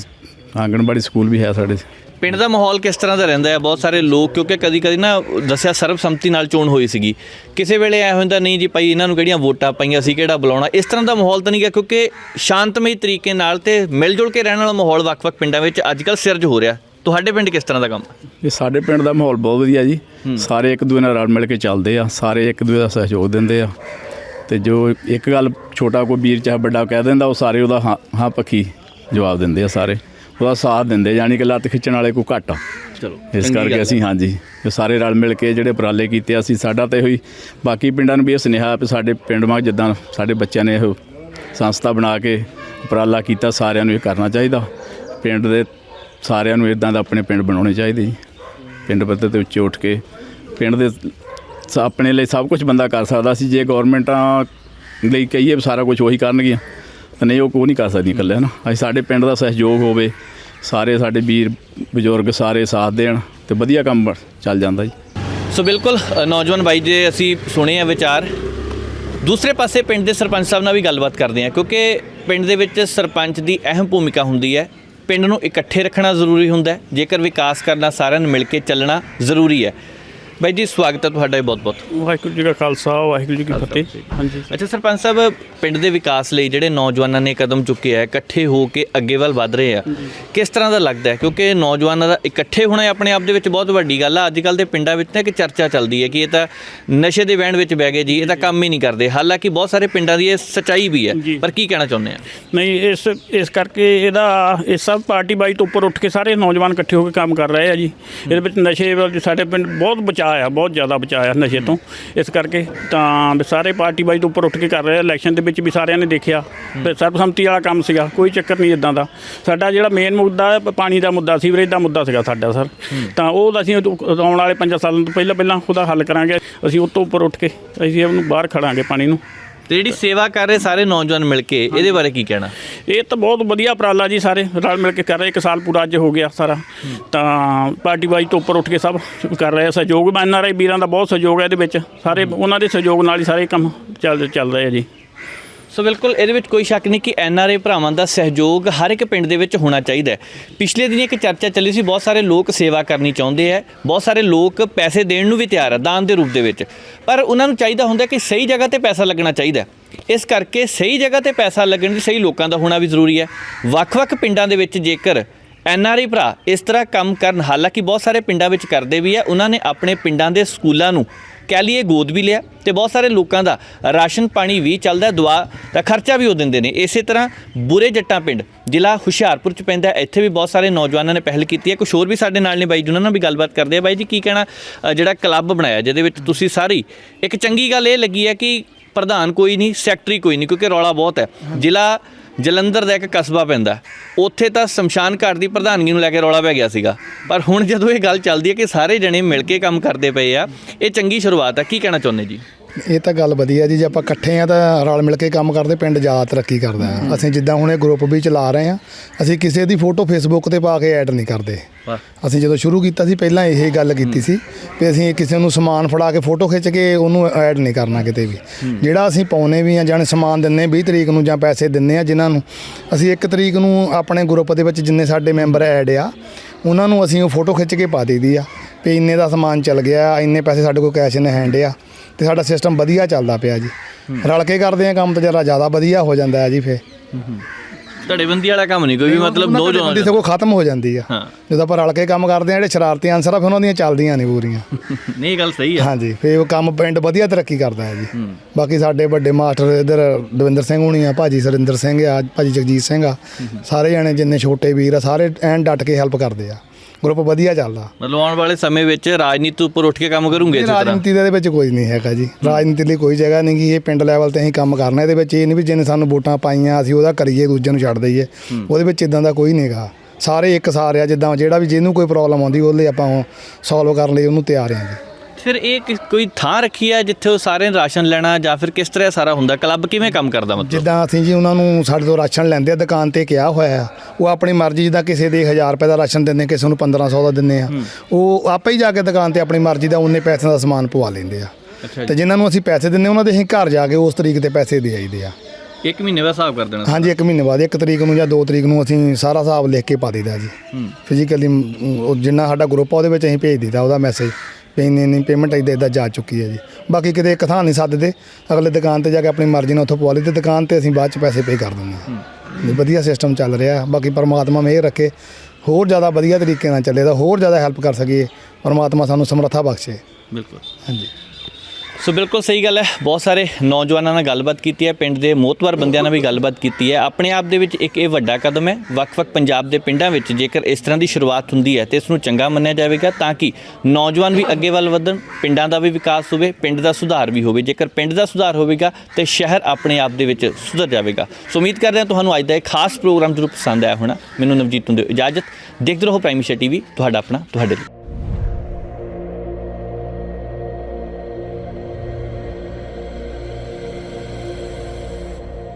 ਆਂਗਣਵਾੜੀ ਸਕੂਲ ਵੀ ਹੈ ਸਾਡੇ। ਪਿੰਡ ਦਾ ਮਾਹੌਲ ਕਿਸ ਤਰ੍ਹਾਂ ਦਾ ਰਹਿੰਦਾ ਹੈ? ਬਹੁਤ ਸਾਰੇ ਲੋਕ ਕਿਉਂਕਿ ਕਦੀ ਕਦੀ ਨਾ ਦੱਸਿਆ ਸਰਬਸੰਮਤੀ ਨਾਲ ਚੋਣ ਹੋਈ ਸੀਗੀ। ਕਿਸੇ ਵੇਲੇ ਐ ਹੁੰਦਾ ਨਹੀਂ ਜੀ ਭਾਈ ਇਹਨਾਂ ਨੂੰ ਕਿਹੜੀਆਂ ਵੋਟਾਂ ਪਈਆਂ ਸੀ ਕਿਹੜਾ ਬੁਲਾਉਣਾ। ਇਸ ਤਰ੍ਹਾਂ ਦਾ ਮਾਹੌਲ ਤਾਂ ਨਹੀਂ ਗਿਆ ਕਿਉਂਕਿ ਸ਼ਾਂਤਮਈ ਤਰੀਕੇ ਨਾਲ ਤੇ ਮਿਲ ਜੁਲ ਕੇ ਰਹਿਣ ਵਾਲਾ ਮਾਹੌਲ ਵੱਖ-ਵੱਖ ਪਿੰਡਾਂ ਵਿੱਚ ਅੱਜਕੱਲ ਸਿਰਜ ਹੋ ਰਿਹਾ। ਤੁਹਾਡੇ ਪਿੰਡ ਕਿਸ ਤਰ੍ਹਾਂ ਦਾ ਕੰਮ? ਇਹ ਸਾਡੇ ਪਿੰਡ ਦਾ ਮਾਹੌਲ ਬਹੁਤ ਵਧੀਆ ਜੀ। ਸਾਰੇ ਇੱਕ ਦੂਏ ਨਾਲ ਰਲ ਮਿਲ ਕੇ ਚੱਲਦੇ ਆ ਸਾਰੇ ਇੱਕ ਦੂਏ ਦਾ ਸਹਿਯੋਗ ਦਿੰਦੇ ਆ। ਤੇ ਜੋ ਇੱਕ ਗੱਲ ਛੋਟਾ ਕੋਈ ਵੀਰ ਚਾਹੇ ਵੱਡਾ ਕਹਿ ਦਿੰਦਾ ਉਹ ਸਾਰੇ ਉਹਦਾ ਹਾਂ ਹਾਂ ਪੱਖੀ ਜਵਾਬ ਦਿੰਦੇ ਆ ਸਾਰੇ। ਉਹਦਾ ਸਾਥ ਦਿੰਦੇ ਯਾਨੀ ਕਿ ਲੱਤ ਖਿੱਚਣ ਵਾਲੇ ਕੋਈ ਘੱਟ ਆ। ਚਲੋ ਇਸ ਕਰਕੇ ਅਸੀਂ ਹਾਂਜੀ ਜੋ ਸਾਰੇ ਰਲ ਮਿਲ ਕੇ ਜਿਹੜੇ ਉਪਰਾਲੇ ਕੀਤੇ ਅਸੀਂ ਸਾਡਾ ਤੇ ਹੋਈ ਬਾਕੀ ਪਿੰਡਾਂ ਨੂੰ ਵੀ ਇਹ ਸੁਨੇਹਾ ਵੀ ਸਾਡੇ ਪਿੰਡ ਵਾਂਗ ਜਿੱਦਾਂ ਸਾਡੇ ਬੱਚਿਆਂ ਨੇ ਇਹ ਸੰਸਥਾ ਬਣਾ ਕੇ ਉਪਰਾਲਾ ਕੀਤਾ ਸਾਰਿਆਂ ਨੂੰ ਇਹ ਕਰਨਾ ਚਾਹੀਦਾ। ਪਿੰਡ ਦੇ ਸਾਰਿਆਂ ਨੂੰ ਇਦਾਂ ਦਾ ਆਪਣੇ ਪਿੰਡ ਬਣਾਉਣੇ ਚਾਹੀਦੇ ਜੀ। ਪਿੰਡ ਪੱਧਰ ਤੇ ਉੱਚੇ ਉੱਠ ਕੇ ਪਿੰਡ ਦੇ ਆਪਣੇ ਲਈ ਸਭ ਕੁਝ ਬੰਦਾ ਕਰ ਸਕਦਾ ਸੀ ਜੇ ਗਵਰਨਮੈਂਟਾਂ ਲਈ ਕਹੀਏ ਸਾਰਾ ਕੁਝ ਉਹੀ ਕਰਨਗੀਆਂ। ਤਾਂ ਨਹੀਂ ਉਹ ਕੋਈ ਨਹੀਂ ਕਰ ਸਕਦੀ ਇਕੱਲੇ ਨਾ ਅਸੀਂ ਸਾਡੇ ਪਿੰਡ ਦਾ ਸਹਿਯੋਗ ਹੋਵੇ ਸਾਰੇ ਸਾਡੇ ਵੀਰ ਬਜ਼ੁਰਗ ਸਾਰੇ ਸਾਥ ਦੇਣ ਤੇ ਵਧੀਆ ਕੰਮ ਚੱਲ ਜਾਂਦਾ ਜੀ। ਸੋ ਬਿਲਕੁਲ ਅ, ਨੌਜਵਾਨ ਬਾਈ ਜੇ ਅਸੀਂ ਸੁਣੇ ਆ ਵਿਚਾਰ ਦੂਸਰੇ ਪਾਸੇ ਪਿੰਡ ਦੇ ਸਰਪੰਚ ਸਾਹਿਬ ਨਾਲ ਵੀ ਗੱਲਬਾਤ ਕਰਦੇ ਆ ਕਿਉਂਕਿ ਪਿੰਡ ਦੇ ਵਿੱਚ ਸਰਪੰਚ ਦੀ ਅਹਿਮ ਭੂਮਿਕਾ ਹੁੰਦੀ ਹੈ। ਪਿੰਡ ਨੂੰ ਇਕੱਠੇ ਰੱਖਣਾ ਜ਼ਰੂਰੀ ਹੁੰਦਾ ਹੈ ਜੇਕਰ ਵਿਕਾਸ ਕਰਨਾ ਸਾਰਿਆਂ ਨੂੰ ਮਿਲ ਕੇ ਚੱਲਣਾ ਜ਼ਰੂਰੀ ਹੈ। ਬਾਈ ਜੀ ਸਵਾਗਤ ਹੈ ਤੁਹਾਡਾ ਬਹੁਤ ਬਹੁਤ ਵਾਹਿਗੁਰੂ ਜੀ ਕਾ ਖਾਲਸਾ ਵਾਹਿਗੁਰੂ ਜੀ ਕੀ ਫਤਿਹ। ਹਾਂਜੀ। ਅੱਛਾ ਸਰਪੰਚ ਸਾਹਿਬ ਪਿੰਡ ਦੇ ਵਿਕਾਸ ਲਈ ਜਿਹੜੇ ਨੌਜਵਾਨਾਂ ਨੇ ਕਦਮ ਚੁੱਕੇ ਆ ਇਕੱਠੇ ਹੋ ਕੇ ਅੱਗੇ ਵੱਲ ਵਧ ਰਹੇ ਆ ਕਿਸ ਤਰ੍ਹਾਂ ਦਾ ਲੱਗਦਾ ਹੈ? ਕਿਉਂਕਿ ਨੌਜਵਾਨਾਂ ਦਾ ਇਕੱਠੇ ਹੋਣਾ ਆਪਣੇ ਆਪ ਦੇ ਵਿੱਚ ਬਹੁਤ ਵੱਡੀ ਗੱਲ ਆ। ਅੱਜ ਕੱਲ ਦੇ ਪਿੰਡਾਂ ਵਿੱਚ ਨਾ ਇੱਕ ਚਰਚਾ ਚੱਲਦੀ ਹੈ ਕਿ ਇਹ ਤਾਂ ਨਸ਼ੇ ਦੇ ਵਹਿਣ ਵਿੱਚ ਬਹਿ ਗਏ ਜੀ ਇਹ ਤਾਂ ਕੰਮ ਹੀ ਨਹੀਂ ਕਰਦੇ। ਹਾਲਾਂਕਿ ਬਹੁਤ ਸਾਰੇ ਪਿੰਡਾਂ ਦੀ ਇਹ ਸੱਚਾਈ ਵੀ ਹੈ। ਪਰ ਕੀ ਕਹਿਣਾ ਚਾਹੁੰਦੇ ਆ? ਨਹੀਂ ਇਸ ਇਸ ਕਰਕੇ ਇਹਦਾ ਇਹ ਸਭ ਪਾਰਟੀ ਬਾਈ ਤੋਂ ਉੱਪਰ ਉੱਠ ਕੇ ਸਾਰੇ ਨੌਜਵਾਨ ਇਕੱਠੇ ਹੋ ਕੇ ਕੰਮ ਕਰ ਰਹੇ ਆ ਜੀ। ਇਹਦੇ ਵਿੱਚ ਨਸ਼ੇ ਵੱਲ ਸਾਡੇ ਪਿੰਡ ਬਹੁਤ ਬਚਾਅ ਆ ਬਹੁਤ ਜ਼ਿਆਦਾ ਬਚਾਅ ਆ ਨਸ਼ੇ ਤੋਂ। ਇਸ ਕਰਕੇ ਤਾਂ ਵੀ ਸਾਰੇ ਪਾਰਟੀ ਤੋਂ ਉੱਪਰ ਉੱਠ ਕੇ ਕਰ ਰਹੇ ਆ। ਇਲੈਕਸ਼ਨ ਦੇ ਵਿੱਚ ਵੀ ਸਾਰਿਆਂ ਨੇ ਦੇਖਿਆ। ਤੇ ਸਰਬਸੰਮਤੀ ਵਾਲਾ ਕੰਮ ਸੀਗਾ ਕੋਈ ਚੱਕਰ ਨਹੀਂ ਇਦਾਂ ਦਾ। ਸਾਡਾ ਜਿਹੜਾ ਮੇਨ ਮੁੱਦਾ ਹੈ ਪ- ਪਾਣੀ ਦਾ ਮੁੱਦਾ ਸੀਵਰੇਜ ਦਾ ਮੁੱਦਾ ਸੀਗਾ ਸਾਡਾ ਸਰ। ਤਾਂ ਉਹ ਅਸੀਂ ਉਦੋਂ- ਆਉਣ ਵਾਲੇ 5 ਸਾਲਾਂ ਤੋਂ ਪਹਿਲਾਂ ਪਹਿਲਾਂ ਉਹਦਾ ਹੱਲ ਕਰਾਂਗੇ। ਅਸੀਂ ਉਹ ਤੋਂ ਉੱਪਰ ਉੱਠ ਕੇ ਅਸੀਂ ਉਹਨੂੰ ਬਾਹਰ ਖੜਾਂਗੇ ਪਾਣੀ ਨੂੰ। ਤੇ ਜਿਹੜੀ ਸੇਵਾ ਕਰ ਰਹੇ ਸਾਰੇ ਨੌਜਵਾਨ ਮਿਲ ਕੇ ਇਹਦੇ ਬਾਰੇ ਕੀ ਕਹਿਣਾ? ਇਹ ਤਾਂ ਬਹੁਤ ਵਧੀਆ ਉਪਰਾਲਾ ਜੀ ਸਾਰੇ ਰਲ ਮਿਲ ਕੇ ਕਰ ਰਹੇ ਇੱਕ ਸਾਲ ਪੂਰਾ ਅੱਜ ਹੋ ਗਿਆ ਸਾਰਾ। ਤਾਂ ਪਾਰਟੀ ਵਾਈਜ਼ ਤੋਂ ਉੱਪਰ ਉੱਠ ਕੇ ਸਭ ਕਰ ਰਹੇ ਆ ਸਹਿਯੋਗ ਆਰ ਆਈ ਵੀਰਾਂ ਦਾ ਬਹੁਤ ਸਹਿਯੋਗ ਹੈ ਇਹਦੇ ਵਿੱਚ। ਸਾਰੇ ਉਹਨਾਂ ਦੇ ਸਹਿਯੋਗ ਨਾਲ ਹੀ ਸਾਰੇ ਕੰਮ ਚੱਲ ਚੱਲ ਰਹੇ ਆ ਜੀ। ਸੋ ਬਿਲਕੁਲ, ਇਹਦੇ ਵਿੱਚ ਕੋਈ ਸ਼ੱਕ ਨਹੀਂ ਕਿ ਐਨ ਆਰ ਆਈ ਭਰਾਵਾਂ ਦਾ ਸਹਿਯੋਗ ਹਰ ਇੱਕ ਪਿੰਡ ਦੇ ਵਿੱਚ ਹੋਣਾ ਚਾਹੀਦਾ ਹੈ। ਪਿਛਲੇ ਦਿਨੀ ਇੱਕ ਚਰਚਾ ਚੱਲੀ ਸੀ, ਬਹੁਤ ਸਾਰੇ ਲੋਕ ਸੇਵਾ ਕਰਨੀ ਚਾਹੁੰਦੇ ਆ ਬਹੁਤ ਸਾਰੇ ਲੋਕ ਪੈਸੇ ਦੇਣ ਨੂੰ ਵੀ ਤਿਆਰ ਆ ਦਾਨ ਦੇ ਰੂਪ ਦੇ ਵਿੱਚ। ਪਰ ਉਹਨਾਂ ਨੂੰ ਚਾਹੀਦਾ ਹੁੰਦਾ ਕਿ ਸਹੀ ਜਗ੍ਹਾ ਤੇ ਪੈਸਾ ਲੱਗਣਾ ਚਾਹੀਦਾ ਇਸ ਕਰਕੇ ਸਹੀ ਜਗ੍ਹਾ ਤੇ ਪੈਸਾ ਲੱਗਣ ਦੀ ਸਹੀ ਲੋਕਾਂ ਦਾ ਹੋਣਾ ਵੀ ਜ਼ਰੂਰੀ ਹੈ। ਵੱਖ-ਵੱਖ ਪਿੰਡਾਂ ਦੇ ਵਿੱਚ ਜੇਕਰ ਐਨ ਆਰ ਆਈ ਭਰਾ ਇਸ ਤਰ੍ਹਾਂ ਕੰਮ ਕਰਨ, ਹਾਲਾਂਕਿ ਬਹੁਤ ਸਾਰੇ ਪਿੰਡਾਂ ਵਿੱਚ ਕਰਦੇ ਵੀ ਆ ਉਹਨਾਂ ਨੇ ਆਪਣੇ ਪਿੰਡਾਂ ਦੇ ਸਕੂਲਾਂ ਨੂੰ ਕਹਿ ਲਈਏ ਗੋਦ ਵੀ ਲਿਆ ਤੇ ਬਹੁਤ ਸਾਰੇ ਲੋਕਾਂ ਦਾ ਰਾਸ਼ਨ ਪਾਣੀ ਵੀ ਚੱਲਦਾ ਹੈ, ਦੁਆ ਦਾ ਖਰਚਾ ਵੀ ਉਹ ਦਿੰਦੇ ਨੇ। ਇਸੇ ਤਰ੍ਹਾਂ ਬੁਰੇ ਜੱਟਾਂ ਪਿੰਡ ਜ਼ਿਲ੍ਹਾ ਹੁਸ਼ਿਆਰਪੁਰ ਚ ਪੈਂਦਾ ਇੱਥੇ ਵੀ ਬਹੁਤ ਸਾਰੇ ਨੌਜਵਾਨਾਂ ਨੇ ਪਹਿਲ ਕੀਤੀ ਹੈ। ਕੁਝ ਹੋਰ ਵੀ ਸਾਡੇ ਨਾਲ ਨੇ ਬਾਈ ਜੀ ਉਹਨਾਂ ਨਾਲ ਵੀ ਗੱਲਬਾਤ ਕਰਦੇ ਆ ਬਾਈ ਜੀ ਕੀ ਕਹਿਣਾ? ਜਿਹੜਾ ਕਲੱਬ ਬਣਾਇਆ ਜਿਹਦੇ ਵਿੱਚ ਤੁਸੀਂ ਸਾਰੀ ਇੱਕ ਚੰਗੀ ਗੱਲ ਇਹ ਲੱਗੀ ਹੈ ਕਿ ਪ੍ਰਧਾਨ ਕੋਈ ਨਹੀਂ ਸੈਕਟਰੀ ਕੋਈ ਨਹੀਂ ਕਿਉਂਕਿ ਰੌਲਾ ਬਹੁਤ ਹੈ। ਜ਼ਿਲ੍ਹਾ ਜਲੰਧਰ ਦਾ ਇੱਕ ਕਸਬਾ ਪੈਂਦਾ। ਉੱਥੇ ਤਾਂ ਸ਼ਮਸ਼ਾਨ ਘਾਟ ਦੀ ਪ੍ਰਧਾਨਗੀ ਨੂੰ ਲੈ ਕੇ ਰੌਲਾ ਪੈ ਗਿਆ ਸੀਗਾ। ਪਰ ਹੁਣ ਜਦੋਂ ਇਹ ਗੱਲ ਚੱਲਦੀ ਹੈ ਕਿ ਸਾਰੇ ਜਣੇ ਮਿਲ ਕੇ ਕੰਮ ਕਰਦੇ ਪਏ ਆ, ਇਹ ਚੰਗੀ ਸ਼ੁਰੂਆਤ ਹੈ ਕੀ ਕਹਿਣਾ ਚਾਹੁੰਦੇ ਜੀ? ਇਹ ਤਾਂ ਗੱਲ ਵਧੀਆ ਜੀ ਜੇ ਆਪਾਂ ਇਕੱਠੇ ਆ ਤਾਂ ਰਲ ਮਿਲ ਕੇ ਕੰਮ ਕਰਦੇ ਪਿੰਡ ਜ਼ਿਆਦਾ ਤਰੱਕੀ ਕਰਦਾ। ਹੈ। ਅਸੀਂ ਜਿੱਦਾਂ ਹੁਣ ਇਹ ਗਰੁੱਪ ਵੀ ਚਲਾ ਰਹੇ ਆ ਅਸੀਂ ਕਿਸੇ ਦੀ ਫੋਟੋ ਫੇਸਬੁੱਕ ਤੇ ਪਾ ਕੇ ਐਡ ਨਹੀਂ ਕਰਦੇ। ਅਸੀਂ ਜਦੋਂ ਸ਼ੁਰੂ ਕੀਤਾ ਸੀ ਪਹਿਲਾਂ ਇਹ ਗੱਲ ਕੀਤੀ ਸੀ ਵੀ ਅਸੀਂ ਕਿਸੇ ਨੂੰ ਸਮਾਨ ਫੜਾ ਕੇ ਫੋਟੋ ਖਿੱਚ ਕੇ ਉਹਨੂੰ ਐਡ ਨਹੀਂ ਕਰਨਾ ਕਿਤੇ ਵੀ। ਜਿਹੜਾ ਅਸੀਂ ਪਾਉਨੇ ਵੀ ਆ ਜਾਣੇ ਸਮਾਨ ਦਿੰਨੇ 20 ਤਰੀਕ ਨੂੰ ਜਾਂ ਪੈਸੇ ਦਿੰਨੇ ਆ ਜਿਨ੍ਹਾਂ ਨੂੰ ਅਸੀਂ 1 ਤਰੀਕ ਨੂੰ ਆਪਣੇ ਗਰੁੱਪ ਦੇ ਵਿੱਚ ਜਿੰਨੇ ਸਾਡੇ ਮੈਂਬਰ ਐਡ ਆ ਉਹਨਾਂ ਨੂੰ ਅਸੀਂ ਉਹ ਫੋਟੋ ਖਿੱਚ ਕੇ ਪਾ ਦਈਦੀ ਆ ਵੀ ਇੰਨੇ ਦਾ ਸਮਾਨ ਚੱਲ ਗਿਆ ਇੰਨੇ ਪੈਸੇ ਸਾਡੇ ਕੋਲ ਕੈਸ਼ ਇਨ ਹੈਂਡ ਆ। ਤੇ ਸਾਡਾ ਸਿਸਟਮ ਵਧੀਆ ਚੱਲਦਾ ਪਿਆ ਜੀ। ਰਲ ਕੇ ਕਰਦੇ ਆ ਕੰਮ ਤਾਂ ਜਰਾ ਜ਼ਿਆਦਾ ਵਧੀਆ ਹੋ ਜਾਂਦਾ ਹੈ ਜੀ ਫੇ ਧੜੇਬੰਦੀ ਵਾਲਾ ਕੰਮ ਨਹੀਂ ਕੋਈ ਵੀ ਮਤਲਬ ਦੋ ਜੋਨ ਬੰਦੀ ਸਗੋਂ ਖਤਮ ਹੋ ਜਾਂਦੀ ਆ। ਜਦੋਂ ਆਪਾਂ ਰਲ ਕੇ ਕੰਮ ਕਰਦੇ ਆ ਜਿਹੜੇ ਸ਼ਰਾਰਤੀ ਅਨਸਰ ਆ ਫਿਰ ਉਹਨਾਂ ਦੀਆਂ ਚੱਲਦੀਆਂ ਨਹੀਂ ਪੂਰੀਆਂ। ਨਹੀਂ ਗੱਲ ਸਹੀ ਆ। ਹਾਂਜੀ ਫੇ ਉਹ ਕੰਮ ਪਿੰਡ ਵਧੀਆ ਤਰੱਕੀ ਕਰਦਾ ਹੈ ਜੀ। ਬਾਕੀ ਸਾਡੇ ਵੱਡੇ ਮਾਸਟਰ ਇਧਰ ਦਵਿੰਦਰ ਸਿੰਘ ਹੋਣੀ ਆ ਭਾਜੀ ਸਰਿੰਦਰ ਸਿੰਘ ਆ ਭਾਜੀ ਜਗਜੀਤ ਸਿੰਘ ਆ ਸਾਰੇ ਜਣੇ ਜਿੰਨੇ ਛੋਟੇ ਵੀਰ ਆ ਸਾਰੇ ਐਨ ਡਟ ਕੇ ਹੈਲਪ ਕਰਦੇ ਆ। ਗਰੁੱਪ ਵਧੀਆ ਚੱਲਦਾ। ਮਤਲਬ ਆਉਣ ਵਾਲੇ ਸਮੇਂ ਵਿੱਚ ਰਾਜਨੀਤੀ ਉੱਪਰ ਉੱਠ ਕੇ ਕੰਮ ਕਰੂੰਗੇ ਇਸੇ ਤਰ੍ਹਾਂ? ਰਾਜਨੀਤੀ ਦੇ ਵਿੱਚ ਕੋਈ ਨਹੀਂ ਹੈਗਾ ਜੀ। ਰਾਜਨੀਤੀ ਲਈ ਕੋਈ ਜਗ੍ਹਾ ਨਹੀਂ ਗੀ ਇਹ ਪਿੰਡ ਲੈਵਲ ਤੇ ਅਸੀਂ ਕੰਮ ਕਰਨਾ ਇਹਦੇ ਵਿੱਚ ਇਹ ਨਹੀਂ ਵੀ ਜਿਹਨੇ ਸਾਨੂੰ ਵੋਟਾਂ ਪਾਈਆਂ ਅਸੀਂ ਉਹਦਾ ਕਰੀਏ ਦੂਜੇ ਨੂੰ ਛੱਡ ਦਈਏ। ਉਹਦੇ ਵਿੱਚ ਇਦਾਂ ਦਾ ਕੋਈ ਨਹੀਂਗਾ ਸਾਰੇ ਇੱਕ ਸਾਰੇ ਆ ਜਿੱਦਾਂ ਜਿਹੜਾ ਵੀ ਜਿਹਨੂੰ ਕੋਈ ਪ੍ਰੋਬਲਮ ਆਉਂਦੀ ਉਹਦੇ ਲਈ ਆਪਾਂ ਸੋਲਵ ਕਰਨ ਲਈ ਉਹਨੂੰ ਤਿਆਰ ਹਾਂ ਜੀ ਫਿਰ ਇਹ ਕੋਈ ਥਾਂ ਰੱਖੀ ਹੈ ਜਿੱਥੇ ਉਹ ਸਾਰੇ ਨੇ ਰਾਸ਼ਨ ਲੈਣਾ ਜਾਂ ਫਿਰ ਕਿਸ ਤਰ੍ਹਾਂ ਇਹ ਸਾਰਾ ਹੁੰਦਾ? ਕਲੱਬ ਕਿਵੇਂ ਕੰਮ ਕਰਦਾ ਮਤਲਬ? ਜਿੱਦਾਂ ਅਸੀਂ ਜੀ ਉਹਨਾਂ ਨੂੰ ਸਾਡੇ ਤੋਂ ਰਾਸ਼ਨ ਲੈਂਦੇ ਆ ਦੁਕਾਨ ਤੇ ਕਿਹਾ ਹੋਇਆ ਆ ਉਹ ਆਪਣੀ ਮਰਜ਼ੀ ਜਿੱਦਾਂ ਕਿਸੇ ਦੇ 1000 ਰੁਪਏ ਦਾ ਰਾਸ਼ਨ ਦਿੰਦੇ ਕਿਸੇ ਨੂੰ 1500 ਦਾ ਦਿੰਦੇ ਆ। ਉਹ ਆਪੇ ਹੀ ਜਾ ਕੇ ਦੁਕਾਨ ਤੇ ਆਪਣੀ ਮਰਜ਼ੀ ਦਾ ਉਹਨੇ ਪੈਸਿਆਂ ਦਾ ਸਮਾਨ ਪਵਾ ਲੈਂਦੇ ਆ। ਅੱਛਾ ਤੇ ਜਿਨ੍ਹਾਂ ਨੂੰ ਅਸੀਂ ਪੈਸੇ ਦਿੰਦੇ ਉਹਨਾਂ ਦੇ ਅਸੀਂ ਘਰ ਜਾ ਕੇ ਉਸ ਤਰੀਕ ਤੇ ਪੈਸੇ ਦੇ ਆਈਦੇ ਆ। ਇੱਕ ਮਹੀਨੇ ਦਾ ਹਿਸਾਬ ਕਰ ਦੇਣਾ ਹਾਂਜੀ ਇੱਕ ਮਹੀਨੇ ਬਾਅਦ ਇੱਕ ਤਰੀਕ ਨੂੰ ਜਾਂ ਦੋ ਤਰੀਕ ਨੂੰ ਅਸੀਂ ਸਾਰਾ ਹਿਸਾਬ ਲਿਖ ਕੇ ਪਾ ਦਈਦਾ ਜੀ। ਫਿਜ਼ੀਕਲੀ ਜਿੰਨਾ ਸਾਡਾ ਗਰੁੱਪ ਆ ਉਹਦੇ ਵਿੱਚ ਅਸੀਂ ਭੇਜ ਦਈਦਾ ਉਹਦਾ ਮੈਸੇਜ ਵੀ ਇੰਨੀ ਇੰਨੀ ਪੇਮੈਂਟ ਇਦਾਂ ਇਦਾਂ ਜਾ ਚੁੱਕੀ ਹੈ ਜੀ। ਬਾਕੀ ਕਿਤੇ ਇੱਕ ਥਾਂ ਨਹੀਂ ਸੱਦਦੇ ਅਗਲੇ ਦੁਕਾਨ ਤੇ ਜਾ ਕੇ ਆਪਣੀ ਮਰਜ਼ੀ ਨਾਲ ਉੱਥੋਂ ਪਵਾ ਲਈ ਤੇ ਦੁਕਾਨ ਤੇ ਅਸੀਂ ਬਾਅਦ ਚ ਪੈਸੇ ਪੇ ਕਰ ਦਿੰਦੇ ਹਾਂ। ਇਹ ਵਧੀਆ ਸਿਸਟਮ ਚੱਲ ਰਿਹਾ ਬਾਕੀ ਪਰਮਾਤਮਾ ਮਿਹਰ ਰੱਖੇ ਹੋਰ ਜ਼ਿਆਦਾ ਵਧੀਆ ਤਰੀਕੇ ਨਾਲ ਚੱਲੇ ਤਾਂ ਹੋਰ ਜ਼ਿਆਦਾ ਹੈਲਪ ਕਰ ਸਕੀਏ ਪਰਮਾਤਮਾ ਸਾਨੂੰ ਸਮਰੱਥਾ ਬਖਸ਼ੇ। ਬਿਲਕੁਲ। ਹਾਂਜੀ। ਸੋ ਬਿਲਕੁਲ ਸਹੀ ਗੱਲ ਹੈ। ਬਹੁਤ ਸਾਰੇ ਨੌਜਵਾਨਾਂ ਨਾਲ ਗੱਲਬਾਤ ਕੀਤੀ ਹੈ। ਪਿੰਡ ਦੇ ਮੋਤਵਰ ਬੰਦਿਆਂ ਨਾਲ ਵੀ ਗੱਲਬਾਤ ਕੀਤੀ ਹੈ। ਆਪਣੇ ਆਪ ਦੇ ਵਿੱਚ ਇੱਕ ਇਹ ਵੱਡਾ ਕਦਮ ਹੈ। ਵੱਖ-ਵੱਖ ਪੰਜਾਬ ਦੇ ਪਿੰਡਾਂ ਵਿੱਚ ਜੇਕਰ ਇਸ ਤਰ੍ਹਾਂ ਦੀ ਸ਼ੁਰੂਆਤ ਹੁੰਦੀ ਹੈ ਤੇ ਇਸ ਨੂੰ ਚੰਗਾ ਮੰਨਿਆ ਜਾਵੇਗਾ ਤਾਂ ਕਿ ਨੌਜਵਾਨ ਵੀ ਅੱਗੇ ਵੱਲ ਵਧਣ, ਪਿੰਡਾਂ ਦਾ ਵੀ ਵਿਕਾਸ ਹੋਵੇ, ਪਿੰਡ ਦਾ ਸੁਧਾਰ ਵੀ ਹੋਵੇ। ਜੇਕਰ ਪਿੰਡ ਦਾ ਸੁਧਾਰ ਹੋਵੇਗਾ ਤੇ ਸ਼ਹਿਰ ਆਪਣੇ ਆਪ ਦੇ ਵਿੱਚ ਸੁਧਰ ਜਾਵੇਗਾ। ਸੋ ਉਮੀਦ ਕਰਦੇ ਹਾਂ ਤੁਹਾਨੂੰ ਅੱਜ ਦਾ ਇਹ ਖਾਸ ਪ੍ਰੋਗਰਾਮ ਜ਼ਰੂਰ ਪਸੰਦ ਆਇਆ ਹੋਣਾ। ਮੈਨੂੰ ਨਵਜੀਤ ਨੂੰ ਦਿਓ ਇਜਾਜ਼ਤ। ਦੇਖਦੇ ਰਹੋ ਪ੍ਰਾਈਮ ਏਸ਼ੀਆ ਟੀਵੀ ਤੁਹਾਡਾ ਆਪਣਾ, ਤੁਹਾਡੇ ਲਈ।